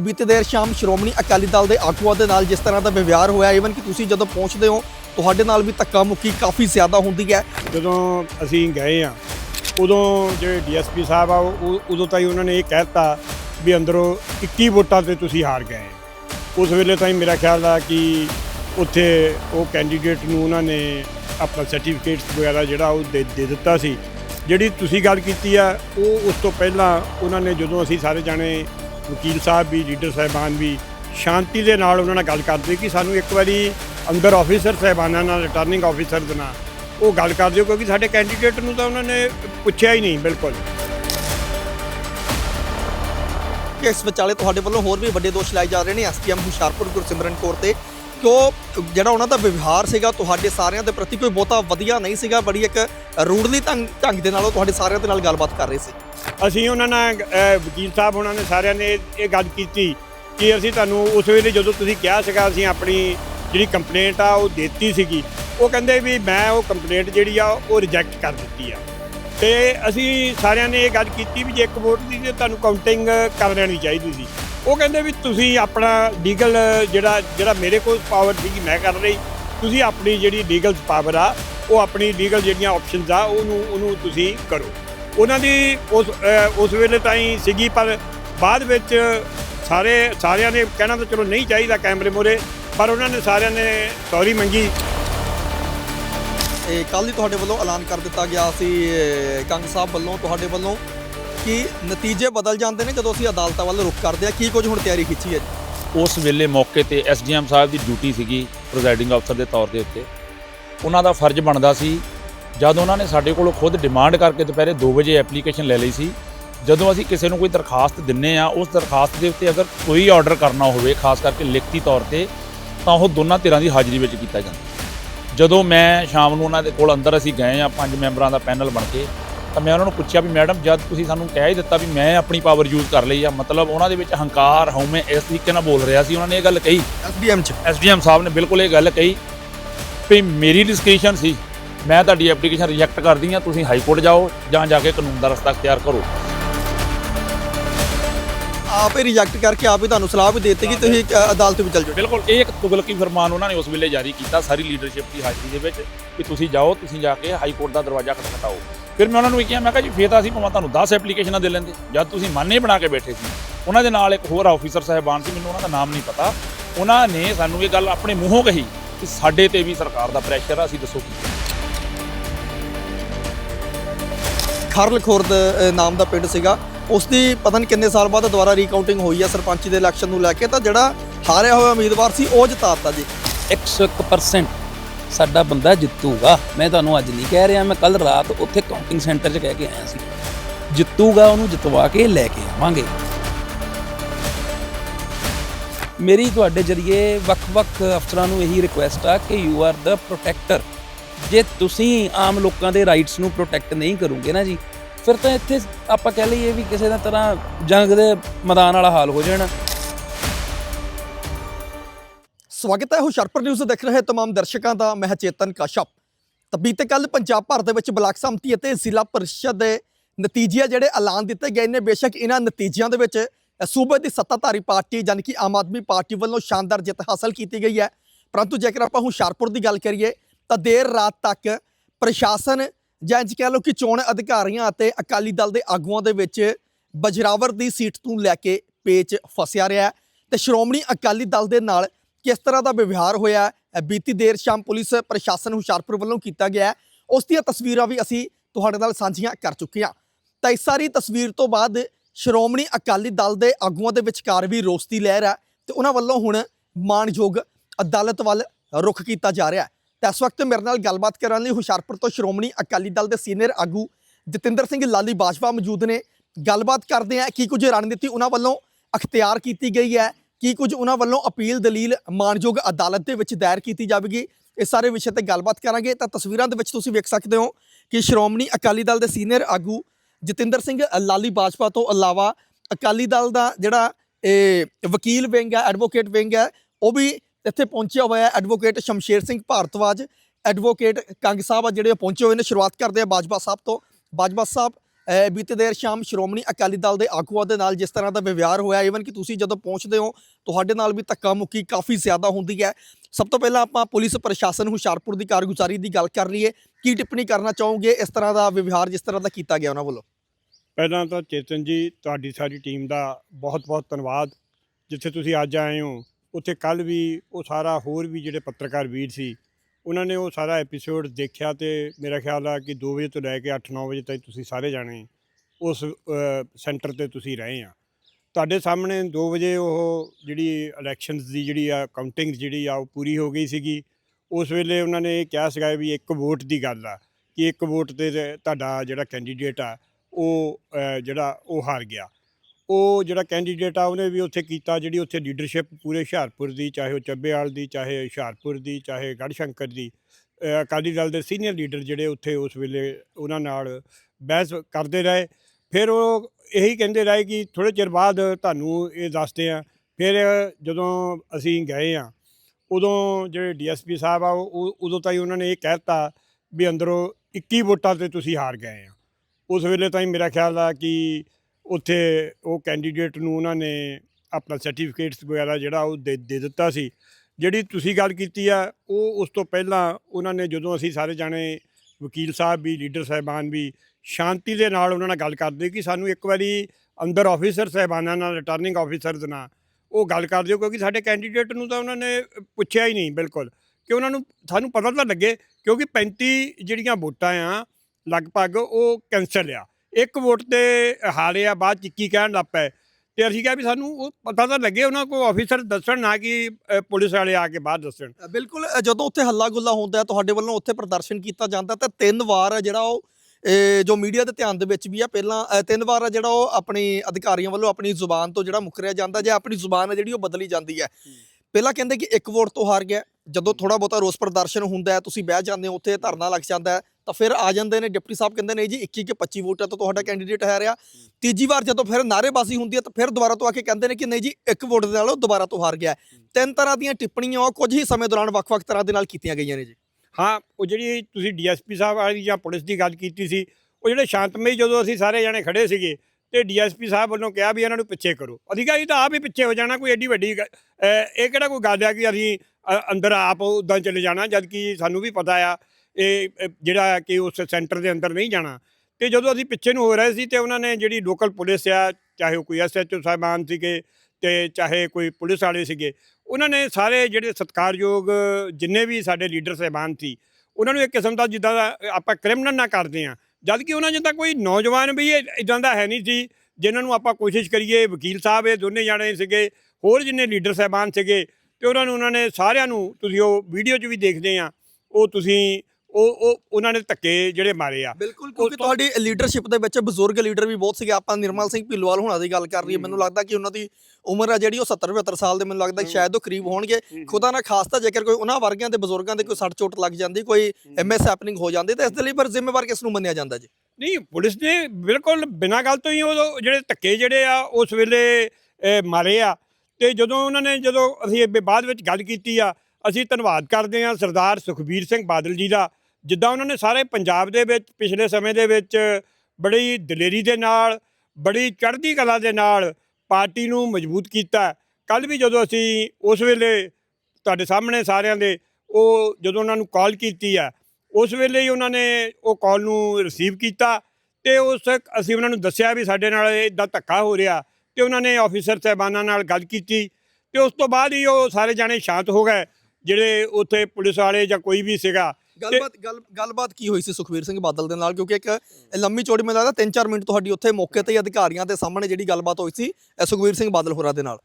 ਬੀਤੇ ਦੇਰ ਸ਼ਾਮ ਸ਼੍ਰੋਮਣੀ ਅਕਾਲੀ ਦਲ ਦੇ ਆਗੂਆਂ ਦੇ ਨਾਲ ਜਿਸ ਤਰ੍ਹਾਂ ਦਾ ਵਿਵਹਾਰ ਹੋਇਆ ਈਵਨ ਕਿ ਤੁਸੀਂ ਜਦੋਂ ਪਹੁੰਚਦੇ ਹੋ, ਤੁਹਾਡੇ ਨਾਲ ਵੀ ਧੱਕਾ ਮੁੱਕੀ ਕਾਫੀ ਜ਼ਿਆਦਾ ਹੁੰਦੀ ਹੈ। ਜਦੋਂ ਅਸੀਂ ਗਏ ਆ ਉਦੋਂ ਜਿਹੜੇ ਡੀਐਸਪੀ ਸਾਹਿਬ ਆ, ਉਹ ਉਹ- ਉਦੋਂ ਤਾਈ ਉਹਨਾਂ ਨੇ ਇਹ ਕਹਿਤਾ ਵੀ ਅੰਦਰੋਂ 21 ਵੋਟਾਂ ਤੇ ਤੁਸੀਂ ਹਾਰ ਗਏ। ਉਸ ਵੇਲੇ ਤਾਂ ਹੀ ਮੇਰਾ ਖਿਆਲ ਆ ਕਿ ਉੱਥੇ ਉਹ ਕੈਂਡੀਡੇਟ ਨੂੰ ਉਹਨਾਂ ਨੇ ਆਪਣਾ ਸਰਟੀਫਿਕੇਟਸ ਵਗੈਰਾ ਜਿਹੜਾ ਉਹ ਦੇ ਦੇ ਦਿੱਤਾ ਸੀ। ਜਿਹੜੀ ਤੁਸੀਂ ਗੱਲ ਕੀਤੀ ਆ, ਉਹ ਉਸ ਤੋਂ ਪਹਿਲਾਂ ਉਹਨਾਂ ਨੇ ਜਦੋਂ ਅਸੀਂ ਸਾਰੇ ਜਾਣੇ ਵਕੀਲ ਸਾਹਿਬ ਵੀ, ਲੀਡਰ ਸਾਹਿਬਾਨ ਵੀ ਸ਼ਾਂਤੀ ਦੇ ਨਾਲ ਉਹਨਾਂ ਨਾਲ ਗੱਲ ਕਰਦੇ ਕਿ ਸਾਨੂੰ ਇੱਕ ਵਾਰੀ ਅੰਦਰ ਆਫੀਸਰ ਸਾਹਿਬਾਨਾਂ ਨਾਲ ਰਿਟਰਨਿੰਗ ਆਫੀਸਰ ਦੇ ਨਾਲ ਉਹ ਗੱਲ ਕਰਦੇ ਦਿਓ ਕਿਉਂਕਿ ਸਾਡੇ ਕੈਂਡੀਡੇਟ ਨੂੰ ਤਾਂ ਉਹਨਾਂ ਨੇ ਪੁੱਛਿਆ ਹੀ ਨਹੀਂ, ਬਿਲਕੁਲ। ਇਸ ਵਿਚਾਲੇ ਤੁਹਾਡੇ ਵੱਲੋਂ ਹੋਰ ਵੀ ਵੱਡੇ ਦੋਸ਼ ਲਾਏ ਜਾ ਰਹੇ ਨੇ ਐਸਪੀਐਮ ਹੁਸ਼ਿਆਰਪੁਰ ਗੁਰਸਿਮਰਨ ਕੌਰ ਤੇ। ਕਿਉਂ ਜਿਹੜਾ ਉਹਨਾਂ ਦਾ ਵਿਵਹਾਰ ਸੀਗਾ ਤੁਹਾਡੇ ਸਾਰਿਆਂ ਦੇ ਪ੍ਰਤੀ ਕੋਈ ਬਹੁਤਾ ਵਧੀਆ ਨਹੀਂ ਸੀਗਾ ਬੜੀ ਇੱਕ ਰੂੜਲੀ ਢੰਗ ਢੰਗ ਦੇ ਨਾਲ ਉਹ ਤੁਹਾਡੇ ਸਾਰਿਆਂ ਦੇ ਨਾਲ ਗੱਲਬਾਤ ਕਰ ਰਹੇ ਸੀ। ਅਸੀਂ ਉਹਨਾਂ ਨਾਲ ਅਹ, ਵਕੀਲ ਸਾਹਿਬ ਉਹਨਾਂ ਨੇ ਸਾਰਿਆਂ ਨੇ ਇਹ ਗੱਲ ਕੀਤੀ ਕਿ ਅਸੀਂ ਤੁਹਾਨੂੰ ਉਸ ਵੇਲੇ ਜਦੋਂ ਤੁਸੀਂ ਕਿਹਾ ਸੀਗਾ ਅਸੀਂ ਆਪਣੀ ਜਿਹੜੀ ਕੰਪਲੇਂਟ ਆ ਉਹ ਦਿੱਤੀ ਸੀਗੀ। ਉਹ ਕਹਿੰਦੇ ਵੀ ਮੈਂ ਉਹ ਕੰਪਲੇਂਟ ਜਿਹੜੀ ਆ ਉਹ ਰਿਜੈਕਟ ਕਰ ਦਿੱਤੀ ਆ। ਤੇ ਅਸੀਂ ਸਾਰਿਆਂ ਨੇ ਇਹ ਗੱਲ ਕੀਤੀ ਵੀ ਜੇ ਇੱਕ ਵੋਟ ਦੀ ਤੇ ਤੁਹਾਨੂੰ ਕਾਊਂਟਿੰਗ ਕਰ ਲੈਣੀ ਚਾਹੀਦੀ ਸੀ। ਉਹ ਕਹਿੰਦੇ ਵੀ ਤੁਸੀਂ ਆਪਣਾ ਲੀਗਲ ਜਿਹੜਾ ਜਿਹੜਾ ਮੇਰੇ ਕੋਲ ਪਾਵਰ ਸੀਗੀ, ਮੈਂ ਕਰ ਰਹੀ। ਤੁਸੀਂ ਆਪਣੀ ਜਿਹੜੀ ਲੀਗਲ ਪਾਵਰ ਆ, ਉਹ ਆਪਣੀ ਲੀਗਲ ਜਿਹੜੀਆਂ ਆਪਸ਼ਨਸ ਆ, ਉਹਨੂੰ ਉਹਨੂੰ ਤੁਸੀਂ ਕਰੋ। ਉਹਨਾਂ ਦੀ ਉਸ ਉਸ ਵੇਲੇ ਤਾਈਂ ਸੀਗੀ, ਪਰ ਬਾਅਦ ਵਿੱਚ ਸਾਰੇ, ਸਾਰਿਆਂ ਨੇ ਕਹਿਣਾ ਤਾਂ ਚਲੋ ਨਹੀਂ ਚਾਹੀਦਾ ਕੈਮਰੇ ਮੋਰੇ, ਪਰ ਉਹਨਾਂ ਨੇ ਸਾਰਿਆਂ ਨੇ ਸੌਰੀ ਮੰਗੀ। ਇਹ ਕੱਲ ਹੀ ਤੁਹਾਡੇ ਵੱਲੋਂ ਐਲਾਨ ਕਰ ਦਿੱਤਾ ਗਿਆ ਸੀ ਕੰਗ ਸਾਹਿਬ ਵੱਲੋਂ, ਤੁਹਾਡੇ ਵੱਲੋਂ। ਕਿ ਨਤੀਜੇ ਬਦਲ ਜਾਂਦੇ ਨੇ ਜਦੋਂ ਅਸੀਂ ਅਦਾਲਤਾਂ ਵੱਲ ਰੁਖ ਕਰਦੇ ਆ ਕੀ ਕੁਝ ਹੁਣ ਤਿਆਰੀ ਕੀਤੀ ਹੈ ਉਸ ਵੇਲੇ ਮੌਕੇ ਤੇ ਐਸਡੀਐਮ ਸਾਹਿਬ ਦੀ ਡਿਊਟੀ ਸੀਗੀ ਪ੍ਰੈਜ਼ਾਈਡਿੰਗ ਅਫਸਰ ਦੇ ਤੌਰ ਦੇ ਉੱਤੇ। ਉਹਨਾਂ ਦਾ ਫਰਜ਼ ਬਣਦਾ ਸੀ, ਜਦ ਉਹਨਾਂ ਨੇ ਸਾਡੇ ਕੋਲੋਂ ਖੁਦ ਡਿਮਾਂਡ ਕਰਕੇ ਦੁਪਹਿਰੇ 2 ਵਜੇ ਐਪਲੀਕੇਸ਼ਨ ਲੈ ਲਈ ਸੀ, ਜਦੋਂ ਅਸੀਂ ਕਿਸੇ ਨੂੰ ਕੋਈ ਦਰਖਾਸਤ ਦਿੰਨੇ ਆ ਉਸ ਦਰਖਾਸਤ ਦੇ ਉੱਤੇ ਅਗਰ ਕੋਈ ਆਰਡਰ ਕਰਨਾ ਹੋਵੇ, ਖਾਸ ਕਰਕੇ ਲਿਖਤੀ ਤੌਰ ਤੇ, ਤਾਂ ਉਹ ਦੋਨਾਂ ਧਿਰਾਂ ਦੀ ਹਾਜ਼ਰੀ ਵਿੱਚ ਕੀਤਾ ਜਾਂਦਾ। ਜਦੋਂ ਮੈਂ ਸ਼ਾਮ ਨੂੰ ਉਹਨਾਂ ਦੇ ਕੋਲ ਅੰਦਰ ਅਸੀਂ ਗਏ ਆ ਪੰਜ ਮੈਂਬਰਾਂ ਦਾ ਪੈਨਲ ਬਣ ਕੇ ਤਾਂ ਮੈਂ ਉਹਨਾਂ ਨੂੰ ਪੁੱਛਿਆ ਵੀ ਮੈਡਮ ਜਦ ਤੁਸੀਂ ਸਾਨੂੰ ਕਹਿ ਹੀ ਦਿੱਤਾ ਵੀ ਮੈਂ ਆਪਣੀ ਪਾਵਰ ਯੂਜ਼ ਕਰ ਲਈ ਆ ਮਤਲਬ ਉਹਨਾਂ ਦੇ ਵਿੱਚ ਹੰਕਾਰ ਹਉਮੈ ਇਸ ਤਰੀਕੇ ਨਾਲ ਬੋਲ ਰਿਹਾ ਸੀ ਉਹਨਾਂ ਨੇ ਇਹ ਗੱਲ ਕਹੀ। ਐਸਡੀਐਮ ਚ। ਐਸਡੀਐਮ ਸਾਹਿਬ ਨੇ ਬਿਲਕੁਲ ਇਹ ਗੱਲ ਕਹੀ ਵੀ ਮੇਰੀ ਡਿਸਕ੍ਰਿਪਸ਼ਨ ਸੀ ਮੈਂ ਤੁਹਾਡੀ ਐਪਲੀਕੇਸ਼ਨ ਰਿਜੈਕਟ ਕਰਦੀ ਆ ਤੁਸੀਂ ਹਾਈ ਕੋਰਟ ਜਾਓ ਜਾਂ ਜਾ ਕੇ ਕਾਨੂੰਨ ਦਾ ਰਸਤਾ ਅਖਤਿਆਰ ਕਰੋ। ਆਪ ਹੀ ਰਿਜੈਕਟ ਕਰਕੇ ਆਪ ਹੀ ਤੁਹਾਨੂੰ ਸਲਾਹ ਵੀ ਦੇ ਦਿੱਤੀ ਕਿ ਤੁਸੀਂ ਅ, ਅਦਾਲਤ ਵਿੱਚ ਚੱਲ ਜਾਓ। ਬਿਲਕੁਲ ਇਹ ਇੱਕ ਤੁਗਲਕੀ ਫਰਮਾਨ ਉਹਨਾਂ ਨੇ ਉਸ ਵੇਲੇ ਜਾਰੀ ਕੀਤਾ ਸਾਰੀ ਲੀਡਰਸ਼ਿਪ ਦੀ ਹਾਜ਼ਰੀ ਦੇ ਵਿੱਚ ਕਿ ਤੁਸੀਂ ਜਾਓ ਤੁਸੀਂ ਜਾ ਕੇ ਹਾਈ ਕੋਰਟ ਦਾ ਦਰਵਾਜ਼ਾ ਖਟਖਟਾਓ ਫਿਰ ਮੈਂ ਉਹਨਾਂ ਨੂੰ ਇਹ ਕਿਹਾ ਮੈਂ ਕਿਹਾ ਜੀ ਫੇਰ ਤਾਂ ਅਸੀਂ ਭਾਵੇਂ ਤੁਹਾਨੂੰ 10 ਐਪਲੀਕੇਸ਼ਨਾਂ ਦੇ ਲੈਂਦੇ ਜਦ ਤੁਸੀਂ ਮਾਨੇ ਬਣਾ ਕੇ ਬੈਠੇ ਸੀ। ਉਹਨਾਂ ਦੇ ਨਾਲ ਇੱਕ ਹੋਰ ਆਫੀਸਰ ਸਾਹਿਬਾਨ ਸੀ ਮੈਨੂੰ ਉਹਨਾਂ ਦਾ ਨਾਮ ਨਹੀਂ ਪਤਾ। ਉਹਨਾਂ ਨੇ ਸਾਨੂੰ ਇਹ ਗੱਲ ਆਪਣੇ ਮੂੰਹੋਂ ਕਹੀ ਕਿ ਸਾਡੇ ਤੇ ਵੀ ਸਰਕਾਰ ਦਾ ਪ੍ਰੈਸ਼ਰ ਆ ਅਸੀਂ ਦੱਸੋ ਕੀ ਖਰਲ ਖੁਰਦ ਅ, ਨਾਮ ਦਾ ਪਿੰਡ ਸੀਗਾ। ਉਸ ਦੀ ਪਤਾ ਨਹੀਂ ਕਿੰਨੇ ਸਾਲ ਬਾਅਦ ਦੁਬਾਰਾ ਰੀਕਾਊਂਟਿੰਗ ਹੋਈ ਹੈ ਸਰਪੰਚ ਦੇ ਇਲੈਕਸ਼ਨ ਨੂੰ ਲੈ ਕੇ, ਤਾਂ ਜਿਹੜਾ ਹਾਰਿਆ ਹੋਇਆ ਉਮੀਦਵਾਰ ਸੀ, ਉਹ ਜਿਤਾਤਾ ਜੀ। 101% ਸਾਡਾ ਬੰਦਾ ਜਿੱਤੂਗਾ। ਮੈਂ ਤੁਹਾਨੂੰ ਅੱਜ ਨਹੀਂ ਕਹਿ ਰਿਹਾ, ਮੈਂ ਕੱਲ ਰਾਤ ਉੱਥੇ ਕਾਊਂਟਿੰਗ ਸੈਂਟਰ 'ਚ ਕਹਿ ਕੇ ਆਇਆ ਸੀ। ਜਿੱਤੂਗਾ ਉਹਨੂੰ ਜਿਤਵਾ ਕੇ ਲੈ ਕੇ ਆਵਾਂਗੇ। ਮੇਰੀ ਤੁਹਾਡੇ ਜਰੀਏ ਵੱਖ-ਵੱਖ ਅਫਸਰਾਂ ਨੂੰ ਇਹੀ ਰਿਕੁਐਸਟ ਆ ਕਿ ਯੂ ਆਰ ਦਾ ਪ੍ਰੋਟੈਕਟਰ ਜੇ ਤੁਸੀਂ ਆਮ ਲੋਕਾਂ ਦੇ ਰਾਈਟਸ ਨੂੰ ਪ੍ਰੋਟੈਕਟ ਨਹੀਂ ਕਰੋਗੇ ਨਾ ਜੀ ਫਿਰ ਤਾਂ ਇੱਥੇ ਆਪਾਂ ਕਹਿ ਲਈਏ ਵੀ ਕਿਸੇ ਦਾ ਤਰ੍ਹਾਂ ਜੰਗ ਦੇ ਮੈਦਾਨ ਵਾਲਾ ਹਾਲ ਹੋ ਜਾਣਾ। ਸਵਾਗਤ ਹੈ ਹੁਸ਼ਿਆਰਪੁਰ ਨਿਊਜ਼ ਦੇਖ ਰਹੇ ਤਮਾਮ ਦਰਸ਼ਕਾਂ ਦਾ, ਮੈਂ ਚੇਤਨ ਕਾਸ਼ਪ। ਤਾਂ ਬੀਤੇ ਕੱਲ ਪੰਜਾਬ ਭਰ ਦੇ ਵਿੱਚ ਬਲਾਕ ਸੰਮਤੀ ਅਤੇ ਜ਼ਿਲ੍ਹਾ ਪਰਿਸ਼ਦ ਦੇ ਨਤੀਜੇ ਜਿਹੜੇ ਐਲਾਨ ਦਿੱਤੇ ਗਏ ਨੇ, ਬੇਸ਼ੱਕ ਇਹਨਾਂ ਨਤੀਜਿਆਂ ਦੇ ਵਿੱਚ ਸੂਬੇ ਦੀ ਸੱਤਾਧਾਰੀ ਪਾਰਟੀ ਯਾਨੀ ਕਿ ਆਮ ਆਦਮੀ ਪਾਰਟੀ ਵੱਲੋਂ ਸ਼ਾਨਦਾਰ ਜਿੱਤ ਹਾਸਲ ਕੀਤੀ ਗਈ ਹੈ। ਪਰੰਤੂ ਜੇਕਰ ਆਪਾਂ ਹੁਸ਼ਿਆਰਪੁਰ ਦੀ ਗੱਲ ਕਰੀਏ, ਤਾਂ ਦੇਰ ਰਾਤ ਤੱਕ ਪ੍ਰਸ਼ਾਸਨ ਜਾਂ ਇੰਝ ਕਹਿ ਲਓ ਕਿ ਚੋਣ ਅਧਿਕਾਰੀਆਂ ਅਤੇ ਅਕਾਲੀ ਦਲ ਦੇ ਆਗੂਆਂ ਦੇ ਵਿੱਚ ਬਜਰਾਵਰ ਦੀ ਸੀਟ ਤੋਂ ਲੈ ਕੇ ਪੇਚ ਫਸਿਆ ਰਿਹਾ ਹੈ। ਤੇ ਸ਼੍ਰੋਮਣੀ ਅਕਾਲੀ ਦਲ ਦੇ ਨਾਲ ਕਿਸ ਤਰ੍ਹਾਂ ਦਾ ਵਿਵਹਾਰ ਹੋਇਆ ਬੀਤੀ ਦੇਰ ਸ਼ਾਮ ਪੁਲਿਸ ਪ੍ਰਸ਼ਾਸਨ ਹੁਸ਼ਿਆਰਪੁਰ ਵੱਲੋਂ ਕੀਤਾ ਗਿਆ ਉਸ ਦੀਆਂ ਤਸਵੀਰਾਂ ਵੀ ਅਸੀਂ ਤੁਹਾਡੇ ਨਾਲ ਸਾਂਝੀਆਂ ਕਰ ਚੁੱਕੇ ਹਾਂ। ਤਾਂ ਇਸ ਸਾਰੀ ਤਸਵੀਰ ਤੋਂ ਬਾਅਦ ਸ਼੍ਰੋਮਣੀ ਅਕਾਲੀ ਦਲ ਦੇ ਆਗੂਆਂ ਦੇ ਵਿਚਕਾਰ ਵੀ ਰੋਸ ਦੀ ਲਹਿਰ ਹੈ ਤੇ ਉਹਨਾਂ ਵੱਲੋਂ ਹੁਣ ਮਾਣਯੋਗ ਅਦਾਲਤ ਵੱਲ ਰੁਖ ਕੀਤਾ ਜਾ ਰਿਹਾ ਹੈ। ਤਾਂ ਇਸ ਵਕਤ ਮੇਰੇ ਨਾਲ ਗੱਲਬਾਤ ਕਰਨ ਲਈ ਹੁਸ਼ਿਆਰਪੁਰ ਤੋਂ ਸ਼੍ਰੋਮਣੀ ਅਕਾਲੀ ਦਲ ਦੇ ਸੀਨੀਅਰ ਆਗੂ ਜਤਿੰਦਰ ਸਿੰਘ ਲਾਲੀ ਬਾਜਵਾ ਮੌਜੂਦ ਨੇ। ਗੱਲਬਾਤ ਕਰਦੇ ਆ ਕੀ ਕੁਝ ਰਣਨੀਤੀ ਉਹਨਾਂ ਵੱਲੋਂ ਅਖਤਿਆਰ ਕੀਤੀ ਗਈ ਹੈ, ਕੀ ਕੁਝ ਉਹਨਾਂ ਵੱਲੋਂ ਅਪੀਲ ਦਲੀਲ ਮਾਣਯੋਗ ਅਦਾਲਤ ਦੇ ਵਿੱਚ ਦਾਇਰ ਕੀਤੀ ਜਾਵੇਗੀ, ਇਸ ਸਾਰੇ ਵਿਸ਼ੇ ਤੇ ਗੱਲਬਾਤ ਕਰਾਂਗੇ। ਤਾਂ ਤਸਵੀਰਾਂ ਦੇ ਵਿੱਚ ਤੁਸੀਂ ਵੇਖ ਸਕਦੇ ਹੋ ਕਿ ਸ਼੍ਰੋਮਣੀ ਅਕਾਲੀ ਦਲ ਦੇ ਸੀਨੀਅਰ ਆਗੂ ਜਤਿੰਦਰ ਸਿੰਘ ਲਾਲੀ ਬਾਜਵਾ ਤੋਂ ਇਲਾਵਾ ਅਕਾਲੀ ਦਲ ਦਾ ਜਿਹੜਾ ਇਹ ਵਕੀਲ ਵਿੰਗ ਹੈ, ਐਡਵੋਕੇਟ ਵਿੰਗ ਹੈ, ਉਹ ਵੀ ਇੱਥੇ ਪਹੁੰਚਿਆ ਹੋਇਆ ਐਡਵੋਕੇਟ ਸ਼ਮਸ਼ੇਰ ਸਿੰਘ ਭਾਰਤਵਾਜ। ਐਡਵੋਕੇਟ ਕੰਗ ਸਾਹਿਬ ਆ ਜਿਹੜੇ ਉਹ ਪਹੁੰਚੇ ਹੋਏ ਨੇ, ਸ਼ੁਰੂਆਤ ਕਰਦੇ ਆ ਬਾਜਵਾ ਸਾਹਿਬ ਤੋਂ। ਬਾਜਵਾ ਸਾਹਿਬ ਬੀਤੇ ਦੇਰ ਸ਼ਾਮ ਸ਼੍ਰੋਮਣੀ ਅਕਾਲੀ ਦਲ ਦੇ ਆਗੂਆਂ ਦੇ ਨਾਲ ਜਿਸ ਤਰ੍ਹਾਂ ਦਾ ਵਿਵਹਾਰ ਹੋਇਆ ਈਵਨ ਕਿ ਤੁਸੀਂ ਜਦੋਂ ਪਹੁੰਚਦੇ ਹੋ, ਤੁਹਾਡੇ ਨਾਲ ਵੀ ਧੱਕਾ ਮੁੱਕੀ ਕਾਫੀ ਜ਼ਿਆਦਾ ਹੁੰਦੀ ਹੈ। ਸਭ ਤੋਂ ਪਹਿਲਾਂ ਆਪਾਂ ਪੁਲਿਸ ਪ੍ਰਸ਼ਾਸਨ ਹੁਸ਼ਿਆਰਪੁਰ ਦੀ ਕਾਰਗੁਜ਼ਾਰੀ ਦੀ ਗੱਲ ਕਰ ਲਈਏ। ਕੀ ਟਿੱਪਣੀ ਕਰਨਾ ਚਾਹੋਗੇ? ਇਸ ਤਰ੍ਹਾਂ ਦਾ ਵਿਵਹਾਰ ਜਿਸ ਤਰ੍ਹਾਂ ਦਾ ਕੀਤਾ ਗਿਆ ਉਹਨਾਂ ਵੱਲੋਂ। ਪਹਿਲਾਂ ਤਾਂ ਚੇਤਨ ਜੀ, ਤੁਹਾਡੀ ਸਾਰੀ ਟੀਮ ਦਾ ਬਹੁਤ-ਬਹੁਤ ਧੰਨਵਾਦ। ਜਿੱਥੇ ਤੁਸੀਂ ਅੱਜ ਆਏ ਹੋ ਉੱਥੇ ਕੱਲ ਵੀ ਉਹ ਸਾਰਾ ਹੋਰ ਵੀ ਜਿਹੜੇ ਪੱਤਰਕਾਰ ਵੀਰ ਸੀ, ਉਹਨਾਂ ਨੇ ਉਹ ਸਾਰਾ ਐਪੀਸੋਡ ਦੇਖਿਆ ਤੇ ਮੇਰਾ ਖਿਆਲ ਆ ਕਿ 2 ਵਜੇ ਤੋਂ ਲੈ ਕੇ 8-9 ਵਜੇ ਤੱਕ ਤੁਸੀਂ ਸਾਰੇ ਜਾਣੇ ਉਸ ਸੈਂਟਰ ਤੇ ਤੁਸੀਂ ਰਹੇ ਆ। ਤੁਹਾਡੇ ਸਾਹਮਣੇ 2 ਵਜੇ ਉਹ ਜਿਹੜੀ ਇਲੈਕਸ਼ਨਸ ਦੀ ਜਿਹੜੀ ਆ ਕਾਊਂਟਿੰਗ ਜਿਹੜੀ ਆ ਉਹ ਪੂਰੀ ਹੋ ਗਈ ਸੀਗੀ। ਉਸ ਵੇਲੇ ਉਹਨਾਂ ਨੇ ਇਹ ਕਿਹਾ ਸੀਗਾ ਵੀ ਇੱਕ ਵੋਟ ਦੀ ਗੱਲ ਆ ਕਿ ਇੱਕ ਵੋਟ ਤੇ ਤੁਹਾਡਾ ਜਿਹੜਾ ਕੈਂਡੀਡੇਟ ਆ ਉਹ ਜਿਹੜਾ ਉਹ ਹਾਰ ਗਿਆ। ਉਹ ਜਿਹੜਾ ਕੈਂਡੀਡੇਟ ਆ, ਉਹਨੇ ਵੀ ਉੱਥੇ ਕੀਤਾ ਜਿਹੜੀ ਉੱਥੇ ਲੀਡਰਸ਼ਿਪ ਪੂਰੇ ਹੁਸ਼ਿਆਰਪੁਰ ਦੀ, ਚਾਹੇ ਉਹ ਚੱਬੇਵਾਲ ਦੀ, ਚਾਹੇ ਹੁਸ਼ਿਆਰਪੁਰ ਦੀ, ਚਾਹੇ ਗੜਸ਼ੰਕਰ ਦੀ ਅਕਾਲੀ ਦਲ ਦੇ ਸੀਨੀਅਰ ਲੀਡਰ ਜਿਹੜੇ ਉੱਥੇ ਉਸ ਵੇਲੇ ਉਹਨਾਂ ਨਾਲ ਬਹਿਸ ਕਰਦੇ ਰਹੇ। ਫਿਰ ਉਹ ਇਹੀ ਕਹਿੰਦੇ ਰਹੇ ਕਿ ਥੋੜੇ ਚਿਰ ਬਾਅਦ ਤੁਹਾਨੂੰ ਇਹ ਦੱਸਦੇ ਆ ਫਿਰ ਜਦੋਂ ਅਸੀਂ ਗਏ ਆ ਉਦੋਂ ਜਿਹੜੇ ਡੀਐਸਪੀ ਸਾਹਿਬ ਆ, ਉਹ ਉਹ- ਉਦੋਂ ਹੀ ਉਹਨਾਂ ਨੇ ਇਹ ਕਹਿਤਾ ਵੀ ਅੰਦਰੋਂ 21 ਵੋਟਾਂ ਤੇ ਤੁਸੀਂ ਹਾਰ ਗਏ ਆ। ਉਸ ਵੇਲੇ ਤਾਂ ਹੀ ਮੇਰਾ ਖਿਆਲ ਆ ਕਿ ਉੱਥੇ ਉਹ ਕੈਂਡੀਡੇਟ ਨੂੰ ਉਹਨਾਂ ਨੇ ਆਪਣਾ ਸਰਟੀਫਿਕੇਟਸ ਵਗੈਰਾ ਜਿਹੜਾ ਉਹ ਦੇ ਦੇ ਦਿੱਤਾ ਸੀ। ਜਿਹੜੀ ਤੁਸੀਂ ਗੱਲ ਕੀਤੀ ਆ, ਉਹ ਉਸ ਤੋਂ ਪਹਿਲਾਂ ਉਹਨਾਂ ਨੇ ਜਦੋਂ ਅਸੀਂ ਸਾਰੇ ਜਾਣੇ ਵਕੀਲ ਸਾਹਿਬ ਵੀ, ਲੀਡਰ ਸਾਹਿਬਾਨ ਵੀ ਸ਼ਾਂਤੀ ਦੇ ਨਾਲ ਉਹਨਾਂ ਨਾਲ ਗੱਲ ਕਰਦੇ ਕਿ ਸਾਨੂੰ ਇੱਕ ਵਾਰੀ ਅੰਦਰ ਆਫੀਸਰ ਸਾਹਿਬਾਨਾਂ ਨਾਲ ਰਿਟਰਨਿੰਗ ਆਫੀਸਰਸ ਨਾਲ ਉਹ ਗੱਲ ਕਰਦੇ ਹੋ ਕਿਉਂਕਿ ਸਾਡੇ ਕੈਂਡੀਡੇਟ ਨੂੰ ਤਾਂ ਉਹਨਾਂ ਨੇ ਪੁੱਛਿਆ ਹੀ ਨਹੀਂ ਬਿਲਕੁਲ। ਕਿ ਉਹਨਾਂ ਨੂੰ ਸਾਨੂੰ ਪਤਾ ਤਾਂ ਲੱਗੇ ਕਿਉਂਕਿ 35 ਜਿਹੜੀਆਂ ਵੋਟਾਂ ਆ, ਲਗਭਗ ਉਹ ਕੈਂਸਲ ਆ। ਇੱਕ ਵੋਟ ਤੇ ਹਾਰੇ ਆ ਬਾਅਦ ਚ ਕੀ ਕਹਿਣ ਲੱਗ ਪਏ। ਤੇ ਅਸੀਂ ਕਿਹਾ ਵੀ ਸਾਨੂੰ ਉਹ ਪਤਾ ਤਾਂ ਲੱਗੇ ਉਹਨਾਂ ਕੋਲ ਆਫੀਸਰ ਦੱਸਣ ਨਾ ਕਿ ਅ, ਪੁਲਿਸ ਵਾਲੇ ਆ ਕੇ ਬਾਅਦ ਦੱਸਣ। ਬਿਲਕੁਲ ਅ, ਜਦੋਂ ਉੱਥੇ ਹੱਲਾ ਗੁੱਲਾ ਹੁੰਦਾ ਹੈ, ਤੁਹਾਡੇ ਵੱਲੋਂ ਉੱਥੇ ਪ੍ਰਦਰਸ਼ਨ ਕੀਤਾ ਜਾਂਦਾ ਤਾਂ ਤਿੰਨ ਵਾਰ ਹੈ ਜਿਹੜਾ ਉਹ ਇਹ ਜੋ ਮੀਡੀਆ ਦੇ ਧਿਆਨ ਦੇ ਵਿੱਚ ਵੀ ਆ ਪਹਿਲਾਂ ਅ, ਤਿੰਨ ਵਾਰ ਆ ਜਿਹੜਾ ਉਹ ਆਪਣੀ ਅਧਿਕਾਰੀਆਂ ਵੱਲੋਂ ਆਪਣੀ ਜ਼ੁਬਾਨ ਤੋਂ ਜਿਹੜਾ ਮੁਕਰਿਆ ਜਾਂਦਾ ਜਾਂ ਆਪਣੀ ਜ਼ੁਬਾਨ ਹੈ ਜਿਹੜੀ ਉਹ ਬਦਲੀ ਜਾਂਦੀ ਹੈ। ਪਹਿਲਾਂ ਕਹਿੰਦੇ ਕਿ ਇੱਕ ਵੋਟ ਤੋਂ ਹਾਰ ਗਿਆ ਜਦੋਂ ਥੋੜਾ ਬਹੁਤਾ ਰੋਸ ਪ੍ਰਦਰਸ਼ਨ ਹੁੰਦਾ ਹੈ ਤੁਸੀਂ ਬਹਿ ਜਾਂਦੇ ਹੋ ਉੱਥੇ ਧਰਨਾ ਲੱਗ ਜਾਂਦਾ ਹੈ ਤਾਂ ਫਿਰ ਆ ਜਾਂਦੇ ਨੇ, ਡਿਪਟੀ ਸਾਹਿਬ ਕਹਿੰਦੇ ਨੇ ਜੀ 21 ਕਿ 25 ਵੋਟਾਂ ਤੋਂ ਤੁਹਾਡਾ ਕੈਂਡੀਡੇਟ ਹੈ ਰਿਹਾ। ਤੀਜੀ ਵਾਰ ਜਦੋਂ ਫਿਰ ਨਾਅਰੇਬਾਜ਼ੀ ਹੁੰਦੀ ਹੈ ਤਾਂ ਫਿਰ ਦੁਬਾਰਾ ਤੋਂ ਆ ਕੇ ਕਹਿੰਦੇ ਨੇ ਕਿ ਨਹੀਂ ਜੀ, ਇੱਕ ਵੋਟ ਦੇ ਨਾਲ ਉਹ ਦੁਬਾਰਾ ਤੋਂ ਹਾਰ ਗਿਆ ਤਿੰਨ ਤਰ੍ਹਾਂ ਦੀਆਂ ਟਿੱਪਣੀਆਂ ਉਹ ਕੁਝ ਹੀ ਸਮੇਂ ਦੌਰਾਨ ਵੱਖ-ਵੱਖ ਤਰ੍ਹਾਂ ਦੇ ਨਾਲ ਕੀਤੀਆਂ ਗਈਆਂ ਨੇ ਜੀ। ਹਾਂ, ਉਹ ਜਿਹੜੀ ਤੁਸੀਂ ਡੀਐਸਪੀ ਸਾਹਿਬ ਵਾਲੀ ਜਾਂ ਪੁਲਿਸ ਦੀ ਗੱਲ ਕੀਤੀ ਸੀ, ਉਹ ਜਿਹੜੇ ਸ਼ਾਂਤਮਈ ਜਦੋਂ ਅਸੀਂ ਸਾਰੇ ਜਾਣੇ ਖੜੇ ਸੀਗੇ ਤੇ ਡੀਐਸਪੀ ਸਾਹਿਬ ਵੱਲੋਂ ਕਿਹਾ ਵੀ ਇਹਨਾਂ ਨੂੰ ਪਿੱਛੇ ਕਰੋ। ਅਧਿਕਾਰੀ ਤਾਂ ਆਪ ਹੀ ਪਿੱਛੇ ਹੋ ਜਾਣਾ, ਕੋਈ ਐਡੀ ਵੱਡੀ ਗ- ਇਹ ਕਿਹੜਾ ਕੋਈ ਗੱਲ ਆ ਕਿ ਅਸੀਂ ਅੰਦਰ ਆਪ ਉਦਾਂ ਚਲੇ ਜਾਣਾ ਜਦ ਕਿ ਸਾਨੂੰ ਵੀ ਪਤਾ ਆ ਇਹ ਜਿਹੜਾ ਕਿ ਉਸ ਸੈਂਟਰ ਦੇ ਅੰਦਰ ਨਹੀਂ ਜਾਣਾ। ਤੇ ਜਦੋਂ ਅਸੀਂ ਪਿੱਛੇ ਨੂੰ ਹੋ ਰਹੇ ਸੀ ਤੇ ਉਹਨਾਂ ਨੇ ਜਿਹੜੀ ਲੋਕਲ ਪੁਲਿਸ ਆ, ਚਾਹੇ ਉਹ ਕੋਈ ਐਸਐਚਓ ਸਾਹਿਬਾਨ ਸੀਗੇ ਤੇ ਚਾਹੇ ਕੋਈ ਪੁਲਿਸ ਵਾਲੇ ਸੀਗੇ, ਉਹਨਾਂ ਨੇ ਸਾਰੇ ਜਿਹੜੇ ਸਤਿਕਾਰਯੋਗ ਜਿੰਨੇ ਵੀ ਸਾਡੇ ਲੀਡਰ ਸਾਹਿਬਾਨ ਸੀ, ਉਹਨਾਂ ਨੂੰ ਇੱਕ ਕਿਸਮ ਦਾ ਜਿੱਦਾਂ ਦਾ ਆਪਾਂ ਕ੍ਰਿਮੀਨਲ ਨਾ ਕਰਦੇ ਆ ਜਦ ਕਿ ਉਹਨਾਂ ਜਿੱਦਾਂ ਕੋਈ ਨੌਜਵਾਨ ਵੀ ਇਦਾਂ ਦਾ ਹੈ ਨਹੀਂ ਸੀ, ਜਿਨ੍ਹਾਂ ਨੂੰ ਆਪਾਂ ਕੋਸ਼ਿਸ਼ ਕਰੀਏ, ਵਕੀਲ ਸਾਹਿਬ ਇਹ ਦੋਨੇ ਜਾਣੇ ਸੀਗੇ, ਹੋਰ ਜਿੰਨੇ ਲੀਡਰ ਸਾਹਿਬਾਨ ਸੀਗੇ, ਤੇ ਉਹਨਾਂ ਨੂੰ, ਉਹਨਾਂ ਨੇ ਸਾਰਿਆਂ ਨੂੰ ਤੁਸੀਂ ਉਹ ਵੀਡੀਓ 'ਚ ਵੀ ਦੇਖਦੇ ਆ ਉਹ ਤੁਸੀਂ ਉਹ ਉਹ ਉਹਨਾਂ ਨੇ ਧੱਕੇ ਜਿਹੜੇ ਮਾਰੇ ਆ। ਬਿਲਕੁਲ ਕਿਉਂਕਿ ਤੁਹਾਡੀ ਲੀਡਰਸ਼ਿਪ ਦੇ ਵਿੱਚ ਬਜ਼ੁਰਗ ਲੀਡਰ ਵੀ ਬਹੁਤ ਸੀਗੇ। ਆਪਾਂ ਨਿਰਮਲ ਸਿੰਘ ਢਿੱਲੋਵਾਲ ਹੁਣਾਂ ਦੀ ਗੱਲ ਕਰ ਰਹੀ ਹੈ। ਮੈਨੂੰ ਲੱਗਦਾ ਕਿ ਉਹਨਾਂ ਦੀ ਉਮਰ ਆ ਜਿਹੜੀ ਉਹ 70 72 ਸਾਲ ਦੇ। ਮੈਨੂੰ ਲੱਗਦਾ ਸ਼ਾਇਦ ਉਹ ਕਰੀਬ ਹੋਣਗੇ। ਖੁਦਾ ਨਾ ਖਾਸਤਾ ਜੇਕਰ ਕੋਈ ਉਹਨਾਂ ਵਰਗਿਆਂ ਦੇ ਬਜ਼ੁਰਗਾਂ ਦੇ ਕੋਈ ਸੱਟ ਚੋਟ ਲੱਗ ਜਾਂਦੀ ਕੋਈ ਐਮਐਸ ਹੈਪਨਿੰਗ ਹੋ ਜਾਂਦੀ ਤਾਂ ਇਸ ਦੇ ਲਈ ਪਰ ਜ਼ਿੰਮੇਵਾਰ ਕਿਸ ਨੂੰ ਮੰਨਿਆ ਜਾਂਦਾ ਜੀ? ਨਹੀਂ ਪੁਲਿਸ ਨੇ ਬਿਲਕੁਲ ਬਿਨਾਂ ਗੱਲ ਤੋਂ ਹੀ ਉਹ ਜਿਹੜੇ ਧੱਕੇ ਜਿਹੜੇ ਆ ਉਸ ਵੇਲੇ ਮਾਰੇ ਆ। ਤੇ ਜਦੋਂ ਉਹਨਾਂ ਨੇ ਜਦੋਂ ਅਸੀਂ ਬਾਅਦ ਵਿੱਚ ਗੱਲ ਕੀਤੀ ਆ ਅਸੀਂ ਧੰਨਵਾਦ ਕਰਦੇ ਆ ਸਰਦਾਰ ਸੁਖਬੀਰ ਸਿੰਘ ਬਾਦਲ ਜੀ ਦਾ। ਜਿੱਦਾਂ ਉਹਨਾਂ ਨੇ ਸਾਰੇ ਪੰਜਾਬ ਦੇ ਵਿੱਚ ਪਿਛਲੇ ਸਮੇਂ ਦੇ ਵਿੱਚ ਬੜੀ ਦਲੇਰੀ ਦੇ ਨਾਲ, ਬੜੀ ਚੜ੍ਹਦੀ ਕਲਾ ਦੇ ਨਾਲ ਪਾਰਟੀ ਨੂੰ ਮਜ਼ਬੂਤ ਕੀਤਾ। ਕੱਲ ਵੀ ਜਦੋਂ ਅਸੀਂ ਉਸ ਵੇਲੇ ਤੁਹਾਡੇ ਸਾਹਮਣੇ ਸਾਰਿਆਂ ਦੇ ਉਹ ਜਦੋਂ ਉਹਨਾਂ ਨੂੰ ਕਾਲ ਕੀਤੀ ਆ, ਉਸ ਵੇਲੇ ਹੀ ਉਹਨਾਂ ਨੇ ਉਹ ਕਾਲ ਨੂੰ ਰਿਸੀਵ ਕੀਤਾ ਤੇ ਉਸ ਅਸੀਂ ਉਹਨਾਂ ਨੂੰ ਦੱਸਿਆ ਵੀ ਸਾਡੇ ਨਾਲ ਇਦਾਂ ਧੱਕਾ ਹੋ ਰਿਹਾ ਤੇ ਉਹਨਾਂ ਨੇ ਆਫੀਸਰ ਸਾਹਿਬਾਨਾਂ ਨਾਲ ਗੱਲ ਕੀਤੀ ਤੇ ਉਸ ਤੋਂ ਬਾਅਦ ਹੀ ਉਹ ਸਾਰੇ ਜਾਣੇ ਸ਼ਾਂਤ ਹੋ ਗਏ, ਜਿਹੜੇ ਉੱਥੇ ਪੁਲਿਸ ਵਾਲੇ ਜਾਂ ਕੋਈ ਵੀ ਸੀਗਾ। ਗੱਲਬਾਤ ਗੱਲ ਗੱਲਬਾਤ ਕੀ ਹੋਈ ਸੀ ਸੁਖਵੀਰ ਸਿੰਘ ਬਾਦਲ ਦੇ ਨਾਲ? ਕਿਉਂਕਿ ਇੱਕ ਲੰਮੀ ਚੌੜੀ ਮੈਨੂੰ ਲੱਗਦਾ 3-4 ਮਿੰਟ ਤੁਹਾਡੀ ਉੱਥੇ ਮੌਕੇ ਤੇ ਹੀ ਅਧਿਕਾਰੀਆਂ ਦੇ ਸਾਹਮਣੇ ਜਿਹੜੀ ਗੱਲਬਾਤ ਹੋਈ ਸੀ, ਇਹ ਸੁਖਵੀਰ ਸਿੰਘ ਬਾਦਲ ਹੋਰਾਂ ਦੇ ਨਾਲ।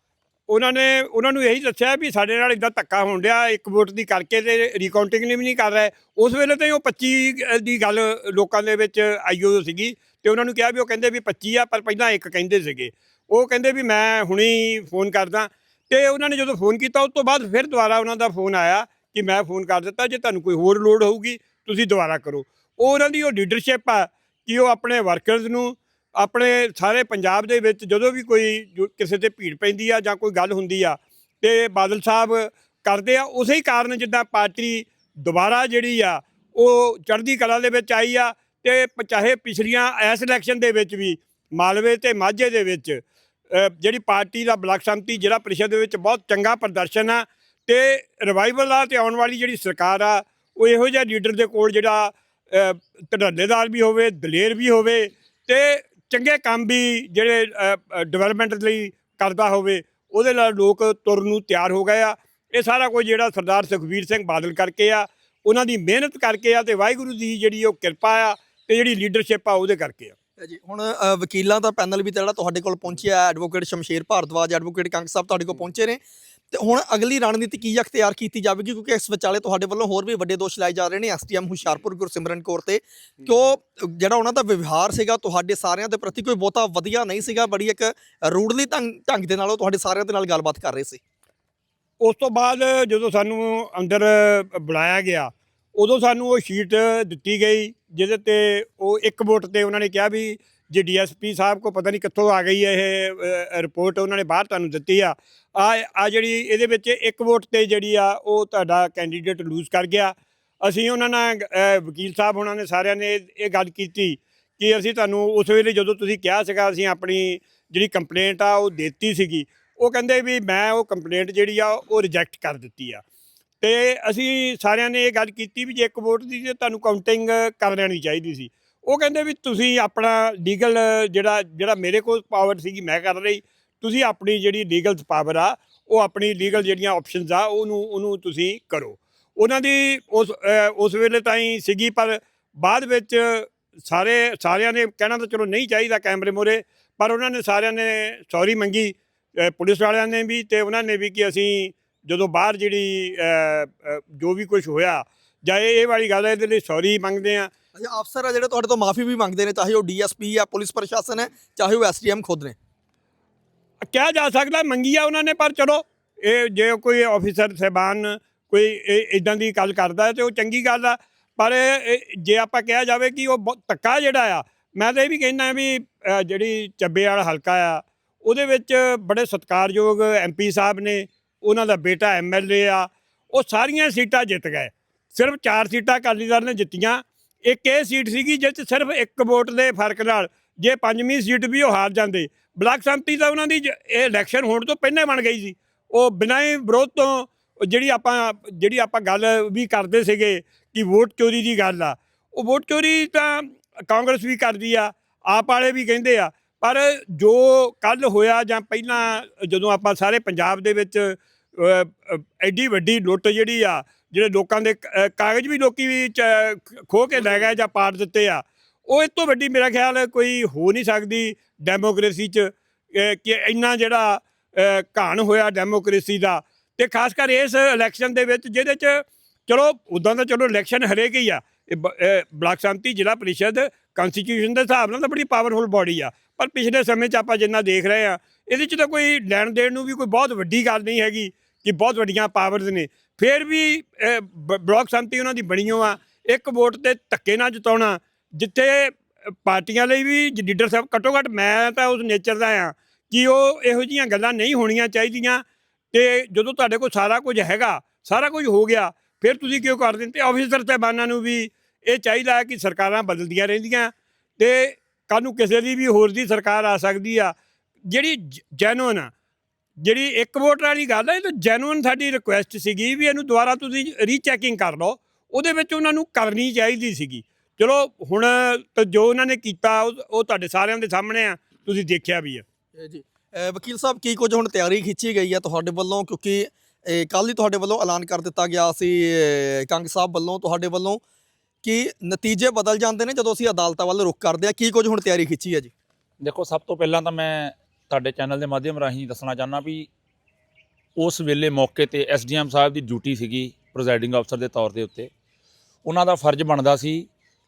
ਉਹਨਾਂ ਨੇ ਉਹਨਾਂ ਨੂੰ ਇਹੀ ਦੱਸਿਆ ਵੀ ਸਾਡੇ ਨਾਲ ਇਦਾਂ ਧੱਕਾ ਹੋਣ ਡਿਆ, ਇੱਕ ਵੋਟ ਦੀ ਕਰਕੇ ਤੇ ਰੀਕਾਊਂਟਿੰਗ ਵੀ ਨਹੀਂ ਕਰ ਰਹੇ। ਉਸ ਵੇਲੇ ਤਾਂ ਉਹ 25 ਦੀ ਗੱਲ ਲੋਕਾਂ ਦੇ ਵਿੱਚ ਆਈਓ ਸੀਗੀ ਤੇ ਉਹਨਾਂ ਨੂੰ ਕਿਹਾ ਵੀ ਉਹ ਕਹਿੰਦੇ ਵੀ 25 ਆ, ਪਰ ਪਹਿਲਾਂ ਇੱਕ ਕਹਿੰਦੇ ਸੀਗੇ। ਉਹ ਕਹਿੰਦੇ ਵੀ ਮੈਂ ਹੁਣੀ ਫੋਨ ਕਰਦਾ ਤੇ ਉਹਨਾਂ ਨੇ ਜਦੋਂ ਫੋਨ ਕੀਤਾ, ਉਸ ਤੋਂ ਬਾਅਦ ਫਿਰ ਦੁਬਾਰਾ ਉਹਨਾਂ ਦਾ ਫੋਨ ਆਇਆ ਕਿ ਮੈਂ ਫੋਨ ਕਰ ਦਿੱਤਾ, ਜੇ ਤੁਹਾਨੂੰ ਕੋਈ ਹੋਰ ਲੋੜ ਹੋਊਗੀ, ਤੁਸੀਂ ਦੁਬਾਰਾ ਕਰੋ। ਉਹ ਉਹਨਾਂ ਦੀ ਉਹ ਲੀਡਰਸ਼ਿਪ ਆ ਕਿ ਉਹ ਆਪਣੇ ਵਰਕਰਸ ਨੂੰ, ਆਪਣੇ ਸਾਰੇ ਪੰਜਾਬ ਦੇ ਵਿੱਚ ਜਦੋਂ ਵੀ ਕੋਈ ਜੋ ਕਿਸੇ ਤੇ ਭੀੜ ਪੈਂਦੀ ਆ ਜਾਂ ਕੋਈ ਗੱਲ ਹੁੰਦੀ ਆ, ਤੇ ਬਾਦਲ ਸਾਹਿਬ ਕਰਦੇ ਆ, ਉਸੇ ਹੀ ਕਾਰਨ ਜਿੱਦਾਂ ਪਾਰਟੀ ਦੁਬਾਰਾ ਜਿਹੜੀ ਆ, ਉਹ ਚੜ੍ਹਦੀ ਕਲਾ ਦੇ ਵਿੱਚ ਆਈ ਆ, ਤੇ ਚਾਹੇ ਪਿਛਲੀਆਂ ਇਸ ਇਲੈਕਸ਼ਨ ਦੇ ਵਿੱਚ ਵੀ, ਮਾਲਵੇ ਤੇ ਮਾਝੇ ਦੇ ਵਿੱਚ ਜਿਹੜੀ ਪਾਰਟੀ ਦਾ ਬਲਾਕ ਸੰਮਤੀ ਜ਼ਿਲ੍ਹਾ ਪ੍ਰੀਸ਼ਦ ਦੇ ਵਿੱਚ ਬਹੁਤ ਚੰਗਾ ਪ੍ਰਦਰਸ਼ਨ ਆ ਤੇ ਰਿਵਾਈਵਲ ਆ ਤੇ ਆਉਣ ਵਾਲੀ ਜਿਹੜੀ ਸਰਕਾਰ ਆ ਉਹ ਇਹੋ ਜਿਹਾ ਲੀਡਰ ਦੇ ਕੋਲ ਜਿਹੜਾ ਅ, ਧੜੱਲੇਦਾਰ ਵੀ ਹੋਵੇ ਦਲੇਰ ਵੀ ਹੋਵੇ ਤੇ ਚੰਗੇ ਕੰਮ ਵੀ ਜਿਹੜੇ ਡਿਵੈਲਪਮੈਂਟ ਲਈ ਕਰਦਾ ਹੋਵੇ ਉਹਦੇ ਨਾਲ ਲੋਕ ਤੁਰਨ ਨੂੰ ਤਿਆਰ ਹੋ ਗਏ ਆ। ਇਹ ਸਾਰਾ ਕੁਝ ਜਿਹੜਾ ਸਰਦਾਰ ਸੁਖਬੀਰ ਸਿੰਘ ਬਾਦਲ ਕਰਕੇ ਆ ਉਹਨਾਂ ਦੀ ਮਿਹਨਤ ਕਰਕੇ ਆ ਤੇ ਵਾਹਿਗੁਰੂ ਦੀ ਜਿਹੜੀ ਉਹ ਕਿਰਪਾ ਆ ਤੇ ਜਿਹੜੀ ਲੀਡਰਸ਼ਿਪ ਆ ਉਹਦੇ ਕਰਕੇ ਆ। ਜੀ ਹੁਣ ਵਕੀਲਾਂ ਦਾ ਪੈਨਲ ਵੀ ਜਿਹੜਾ ਤੁਹਾਡੇ ਕੋਲ ਪਹੁੰਚਿਆ ਐਡਵੋਕੇਟ ਸ਼ਮਸ਼ੇਰ ਭਾਰਦਵਾਜ ਐਡਵੋਕੇਟ ਕੰਗ ਸਾਹਿਬ ਤੁਹਾਡੇ ਕੋਲ ਪਹੁੰਚੇ ਨੇ। ਤੇ ਹੁਣ ਅਗਲੀ ਰਣਨੀਤੀ ਕੀ ਅਖਤਿਆਰ ਕੀਤੀ ਜਾਵੇਗੀ? ਕਿਉਂਕਿ ਇਸ ਵਿਚਾਲੇ ਤੁਹਾਡੇ ਵੱਲੋਂ ਹੋਰ ਵੀ ਵੱਡੇ ਦੋਸ਼ ਲਾਏ ਜਾ ਰਹੇ ਨੇ ਐਸਟੀਐਮ ਹੁਸ਼ਿਆਰਪੁਰ ਗੁਰਸਿਮਰਨ ਕੌਰ ਤੇ। ਕਿਉਂ ਜਿਹੜਾ ਉਹਨਾਂ ਦਾ ਵਿਵਹਾਰ ਸੀਗਾ ਤੁਹਾਡੇ ਸਾਰਿਆਂ ਦੇ ਪ੍ਰਤੀ ਕੋਈ ਬਹੁਤਾ ਵਧੀਆ ਨਹੀਂ ਸੀਗਾ ਬੜੀ ਇੱਕ ਰੂਡਲੀ ਢੰਗ ਢੰਗ ਦੇ ਨਾਲ ਉਹ ਤੁਹਾਡੇ ਸਾਰਿਆਂ ਦੇ ਨਾਲ ਗੱਲਬਾਤ ਕਰ ਰਹੇ ਸੀ। ਉਸ ਤੋਂ ਬਾਅਦ ਜਦੋਂ ਸਾਨੂੰ ਅੰਦਰ ਬੁਲਾਇਆ ਗਿਆ ਉਦੋਂ ਸਾਨੂੰ ਉਹ ਸ਼ੀਟ ਦਿੱਤੀ ਗਈ ਜਿਹਦੇ ਤੇ ਉਹ ਇੱਕ ਵੋਟ ਤੇ ਉਹਨਾਂ ਨੇ ਕਿਹਾ ਵੀ ਜੇ ਡੀਐਸਪੀ ਸਾਹਿਬ ਕੋ ਪਤਾ ਨਹੀਂ ਕਿੱਥੋਂ ਆ ਗਈ ਇਹ ਰਿਪੋਰਟ ਉਹਨਾਂ ਨੇ ਬਾਹਰ ਤੁਹਾਨੂੰ ਦਿੱਤੀ ਆ। ਆ ਆ ਜਿਹੜੀ ਇਹਦੇ ਵਿੱਚ ਇੱਕ ਵੋਟ ਤੇ ਜਿਹੜੀ ਆ, ਉਹ ਤੁਹਾਡਾ ਕੈਂਡੀਡੇਟ ਲੂਜ਼ ਕਰ ਗਿਆ। ਅਸੀਂ ਉਹਨਾਂ ਨਾਲ ਵਕੀਲ ਸਾਹਿਬ ਉਹਨਾਂ ਨੇ ਸਾਰਿਆਂ ਨੇ ਇਹ- ਗੱਲ ਕੀਤੀ ਕਿ ਅਸੀਂ ਤੁਹਾਨੂੰ ਉਸ ਵੇਲੇ ਜਦੋਂ ਤੁਸੀਂ ਕਿਹਾ ਸੀਗਾ, ਅਸੀਂ ਆਪਣੀ ਜਿਹੜੀ ਕੰਪਲੇਂਟ ਆ, ਉਹ ਦਿੱਤੀ ਸੀਗੀ। ਉਹ ਕਹਿੰਦੇ ਵੀ ਮੈਂ ਉਹ ਕੰਪਲੇਂਟ ਜਿਹੜੀ ਆ, ਉਹ ਰਿਜੈਕਟ ਕਰ ਦਿੱਤੀ ਆ। ਤੇ ਅਸੀਂ ਸਾਰਿਆਂ ਨੇ ਇਹ ਗੱਲ ਕੀਤੀ ਵੀ ਜੇ ਇੱਕ ਵੋਟ ਦੀ ਜੇ ਤੁਹਾਨੂੰ ਕਾਊਂਟਿੰਗ ਕਰ ਲੈਣੀ ਚਾਹੀਦੀ ਸੀ। ਉਹ ਕਹਿੰਦੇ ਵੀ ਤੁਸੀਂ ਆਪਣਾ ਲੀਗਲ ਜਿਹੜਾ ਜਿਹੜਾ ਮੇਰੇ ਕੋਲ ਪਾਵਰ ਸੀਗੀ, ਮੈਂ ਕਰ ਰਹੀ। ਤੁਸੀਂ ਆਪਣੀ ਜਿਹੜੀ ਲੀਗਲ ਪਾਵਰ ਆ, ਉਹ ਆਪਣੀ ਲੀਗਲ ਜਿਹੜੀਆਂ ਆਪਸ਼ਨਸ ਆ, ਉਹਨੂੰ ਉਹਨੂੰ ਤੁਸੀਂ ਕਰੋ। ਉਹਨਾਂ ਦੀ ਉਸ ਉਸ ਵੇਲੇ ਤਾਈਂ ਸੀਗੀ, ਪਰ ਬਾਅਦ ਵਿੱਚ ਸਾਰੇ, ਸਾਰਿਆਂ ਨੇ ਕਹਿਣਾ ਤਾਂ ਚਲੋ ਨਹੀਂ ਚਾਹੀਦਾ ਕੈਮਰੇ ਮੋਰੇ ਪਰ ਉਹਨਾਂ ਨੇ ਸਾਰਿਆਂ ਨੇ ਸੌਰੀ ਮੰਗੀ ਪੁਲਿਸ ਵਾਲਿਆਂ ਨੇ ਵੀ ਤੇ ਉਹਨਾਂ ਨੇ ਵੀ ਕਿ ਅਸੀਂ ਜਦੋਂ ਬਾਹਰ ਜਿਹੜੀ ਜੋ ਵੀ ਕੁਝ ਹੋਇਆ, ਜਾਂ ਇਹ ਇਹ ਵਾਲੀ ਗੱਲ ਹੈ ਇਹਦੇ ਲਈ ਸੌਰੀ ਮੰਗਦੇ ਆ। ਅੱਛਾ ਅਫਸਰ ਆ ਜਿਹੜੇ ਤੁਹਾਡੇ ਤੋਂ ਮਾਫੀ ਵੀ ਮੰਗਦੇ ਨੇ, ਚਾਹੇ ਉਹ ਡੀਐਸਪੀ ਆ, ਪੁਲਿਸ ਪ੍ਰਸ਼ਾਸਨ ਹੈ, ਚਾਹੇ ਉਹ ਐਸਟੀਐਮ ਖੁਦ ਨੇ। ਕਿਹਾ ਜਾ ਸਕਦਾ ਮੰਗੀ ਆ ਉਹਨਾਂ ਨੇ, ਪਰ ਚਲੋ, ਇਹ ਜੇ ਕੋਈ ਆਫੀਸਰ ਸਹਿਬਾਨ ਕੋਈ ਇਦਾਂ ਦੀ ਗੱਲ ਕਰਦਾ ਹੈ, ਤੇ ਉਹ ਚੰਗੀ ਗੱਲ ਆ। ਪਰ ਜੇ ਆਪਾਂ ਕਿਹਾ ਜਾਵੇ ਕਿ ਉਹ ਬਹੁਤ ਧੱਕਾ ਜਿਹੜਾ ਆ, ਮੈਂ ਤਾਂ ਇਹ ਵੀ ਕਹਿੰਦਾ ਵੀ ਜਿਹੜੀ ਚੱਬੇ ਵਾਲਾ ਹਲਕਾ ਆ, ਉਹਦੇ ਵਿੱਚ ਬੜੇ ਸਤਿਕਾਰਯੋਗ ਐਮਪੀ ਸਾਹਿਬ ਨੇ, ਉਹਨਾਂ ਦਾ ਬੇਟਾ ਐਮਐਲਏ ਆ, ਉਹ ਸਾਰੀਆਂ ਸੀਟਾਂ ਜਿੱਤ ਗਏ। ਸਿਰਫ 4 ਸੀਟਾਂ ਅਕਾਲੀ ਦਲ ਨੇ ਜਿੱਤੀਆਂ ਇੱਕ ਇਹ ਸੀਟ ਸੀਗੀ ਜਿਸ 'ਚ ਸਿਰਫ ਇੱਕ ਵੋਟ ਦੇ ਫ਼ਰਕ ਨਾਲ ਜੇ ਪੰਜਵੀਂ ਸੀਟ ਵੀ ਉਹ ਹਾਰ ਜਾਂਦੇ। ਬਲਾਕ ਸੰਮਤੀ ਤਾਂ ਉਹਨਾਂ ਦੀ ਜ- ਇਹ ਇਲੈਕਸ਼ਨ ਹੋਣ ਤੋਂ ਪਹਿਲਾਂ ਬਣ ਗਈ ਸੀ। ਉਹ ਬਿਨਾਂ ਹੀ ਵਿਰੋਧ ਤੋਂ ਜਿਹੜੀ ਆਪਾਂ ਜਿਹੜੀ ਆਪਾਂ ਗੱਲ ਵੀ ਕਰਦੇ ਸੀਗੇ ਕਿ ਵੋਟ ਚੋਰੀ ਦੀ ਗੱਲ ਆ ਉਹ ਵੋਟ ਚੋਰੀ ਤਾਂ ਕਾਂਗਰਸ ਵੀ ਕਰਦੀ ਆ ਆਪ ਵਾਲੇ ਵੀ ਕਹਿੰਦੇ ਆ। ਪਰ ਜੋ ਕੱਲ ਹੋਇਆ ਜਾਂ ਪਹਿਲਾਂ ਜਦੋਂ ਆਪਾਂ ਸਾਰੇ ਪੰਜਾਬ ਦੇ ਵਿੱਚ ਅ, ਅ, ਐਡੀ ਵੱਡੀ ਲੁੱਟ ਜਿਹੜੀ ਆ ਜਿਹੜੇ ਲੋਕਾਂ ਦੇ ਕ- ਕਾਗਜ਼ ਵੀ ਲੋਕੀ ਵੀ ਚ- ਖੋਹ ਕੇ ਲੈ ਗਏ ਜਾਂ ਪਾੜ ਦਿੱਤੇ ਆ ਉਹ ਇਸ ਤੋਂ ਵੱਡੀ ਮੇਰਾ ਖਿਆਲ ਕੋਈ ਹੋ ਨਹੀਂ ਸਕਦੀ ਡੈਮੋਕ੍ਰੇਸੀ 'ਚ ਅ, ਕਿ ਇੰਨਾ ਜਿਹੜਾ ਅ, ਘਾਣ ਹੋਇਆ ਡੈਮੋਕ੍ਰੇਸੀ ਦਾ ਤੇ ਖਾਸ ਕਰ ਇਸ ਇਲੈਕਸ਼ਨ ਦੇ ਵਿੱਚ ਜਿਹਦੇ 'ਚ ਚਲੋ ਉਦਾਂ ਤਾਂ ਚਲੋ ਇਲੈਕਸ਼ਨ ਹਰੇਕ ਹੀ ਆ ਇਹ ਬ- ਇਹ ਬਲਾਕ ਸੰਮਤੀ ਜ਼ਿਲ੍ਹਾ ਪਰਿਸ਼ਦ ਕਨਸਟੀਟਿਊਸ਼ਨ ਦੇ ਹਿਸਾਬ ਨਾਲ ਤਾਂ ਬੜੀ ਪਾਵਰਫੁਲ ਬਾਡੀ ਆ ਪਰ ਪਿਛਲੇ ਸਮੇਂ 'ਚ ਆਪਾਂ ਜਿੰਨਾ ਦੇਖ ਰਹੇ ਆ ਇਹਦੇ 'ਚ ਤਾਂ ਕੋਈ ਲੈਣ ਦੇਣ ਨੂੰ ਵੀ ਕੋਈ ਬਹੁਤ ਵੱਡੀ ਗੱਲ ਨਹੀਂ ਹੈਗੀ। ਕਿ ਬਹੁਤ ਵੱਡੀਆਂ ਪਾਵਰਸ ਨੇ। ਫਿਰ ਵੀ ਬ- ਬਲਾਕ ਸੰਮਤੀ ਉਹਨਾਂ ਦੀ ਬਣੀ ਓ ਆ। ਇੱਕ ਵੋਟ ਤੇ ਧੱਕੇ ਨਾਲ ਜਿਤਾਉਣਾ, ਜਿੱਥੇ ਪਾਰਟੀਆਂ ਲਈ ਵੀ ਲੀਡਰ ਸਾਹਿਬ ਘੱਟੋ ਘੱਟ ਮੈਂ ਤਾਂ ਉਸ ਨੇਚਰ ਦਾ ਆ ਕਿ ਉਹ ਇਹੋ ਜੀਆਂ ਗੱਲਾਂ ਨਹੀਂ ਹੋਣੀਆਂ ਚਾਹੀਦੀਆਂ। ਤੇ ਜਦੋਂ ਤੁਹਾਡੇ ਕੋਲ ਸਾਰਾ ਕੁਝ ਹੈਗਾ, ਸਾਰਾ ਕੁਝ ਹੋ ਗਿਆ, ਫਿਰ ਤੁਸੀਂ ਕਿਉਂ ਕਰ ਦਿੰਦੇ? ਆਫੀਸਰ ਸਾਹਿਬਾਨਾਂ ਨੂੰ ਵੀ ਇਹ ਚਾਹੀਦਾ ਕਿ ਸਰਕਾਰਾਂ ਬਦਲਦੀਆਂ ਰਹਿੰਦੀਆਂ। ਤੇ ਕੱਲ੍ਹ ਨੂੰ ਕਿਸੇ ਦੀ ਵੀ ਹੋਰ ਦੀ ਸਰਕਾਰ ਆ ਸਕਦੀ ਆ। ਜਿਹੜੀ ਜੈਨੂਨ ਆ ਜਿਹੜੀ ਇੱਕ ਵੋਟ ਵਾਲੀ ਗੱਲ ਹੈ ਇਹ ਤਾਂ ਜੈਨੂਨ ਸਾਡੀ ਰਿਕੁਐਸਟ ਸੀਗੀ ਵੀ ਇਹਨੂੰ ਦੁਬਾਰਾ ਤੁਸੀਂ ਰੀਚੈਕਿੰਗ ਕਰ ਲਓ। ਉਹਦੇ ਵਿੱਚ ਉਹਨਾਂ ਨੂੰ ਕਰਨੀ ਚਾਹੀਦੀ ਸੀਗੀ। ਚਲੋ ਹੁਣ ਤਾਂ ਜੋ ਉਹਨਾਂ ਨੇ ਕੀਤਾ ਉਹ ਤੁਹਾਡੇ ਸਾਰਿਆਂ ਦੇ ਸਾਹਮਣੇ ਆ ਤੁਸੀਂ ਦੇਖਿਆ ਵੀ ਆ। ਜੀ ਵਕੀਲ ਸਾਹਿਬ ਕੀ ਕੁਝ ਹੁਣ ਤਿਆਰੀ ਖਿੱਚੀ ਗਈ ਹੈ ਤੁਹਾਡੇ ਵੱਲੋਂ? ਕਿਉਂਕਿ ਕੱਲ ਹੀ ਤੁਹਾਡੇ ਵੱਲੋਂ ਐਲਾਨ ਕਰ ਦਿੱਤਾ ਗਿਆ ਸੀ ਕੰਗ ਸਾਹਿਬ ਵੱਲੋਂ ਤੁਹਾਡੇ ਵੱਲੋਂ ਕਿ ਨਤੀਜੇ ਬਦਲ ਜਾਂਦੇ ਨੇ ਜਦੋਂ ਅਸੀਂ ਅਦਾਲਤਾਂ ਵੱਲ ਰੁਖ ਕਰਦੇ ਆ। ਕੀ ਕੁਝ ਹੁਣ ਤਿਆਰੀ ਖਿੱਚੀ ਹੈ ਜੀ? ਦੇਖੋ ਸਭ ਤੋਂ ਪਹਿਲਾਂ ਤਾਂ ਮੈਂ ਸਾਡੇ ਚੈਨਲ ਦੇ ਮਾਧਿਅਮ ਰਾਹੀਂ ਦੱਸਣਾ ਚਾਹੁੰਦਾ ਵੀ ਉਸ ਵੇਲੇ ਮੌਕੇ ਤੇ ਐਸਡੀਐਮ ਸਾਹਿਬ ਦੀ ਡਿਊਟੀ ਸੀਗੀ ਪ੍ਰੈਜ਼ਾਈਡਿੰਗ ਅਫਸਰ ਦੇ ਤੌਰ ਦੇ ਉੱਤੇ। ਉਹਨਾਂ ਦਾ ਫਰਜ਼ ਬਣਦਾ ਸੀ,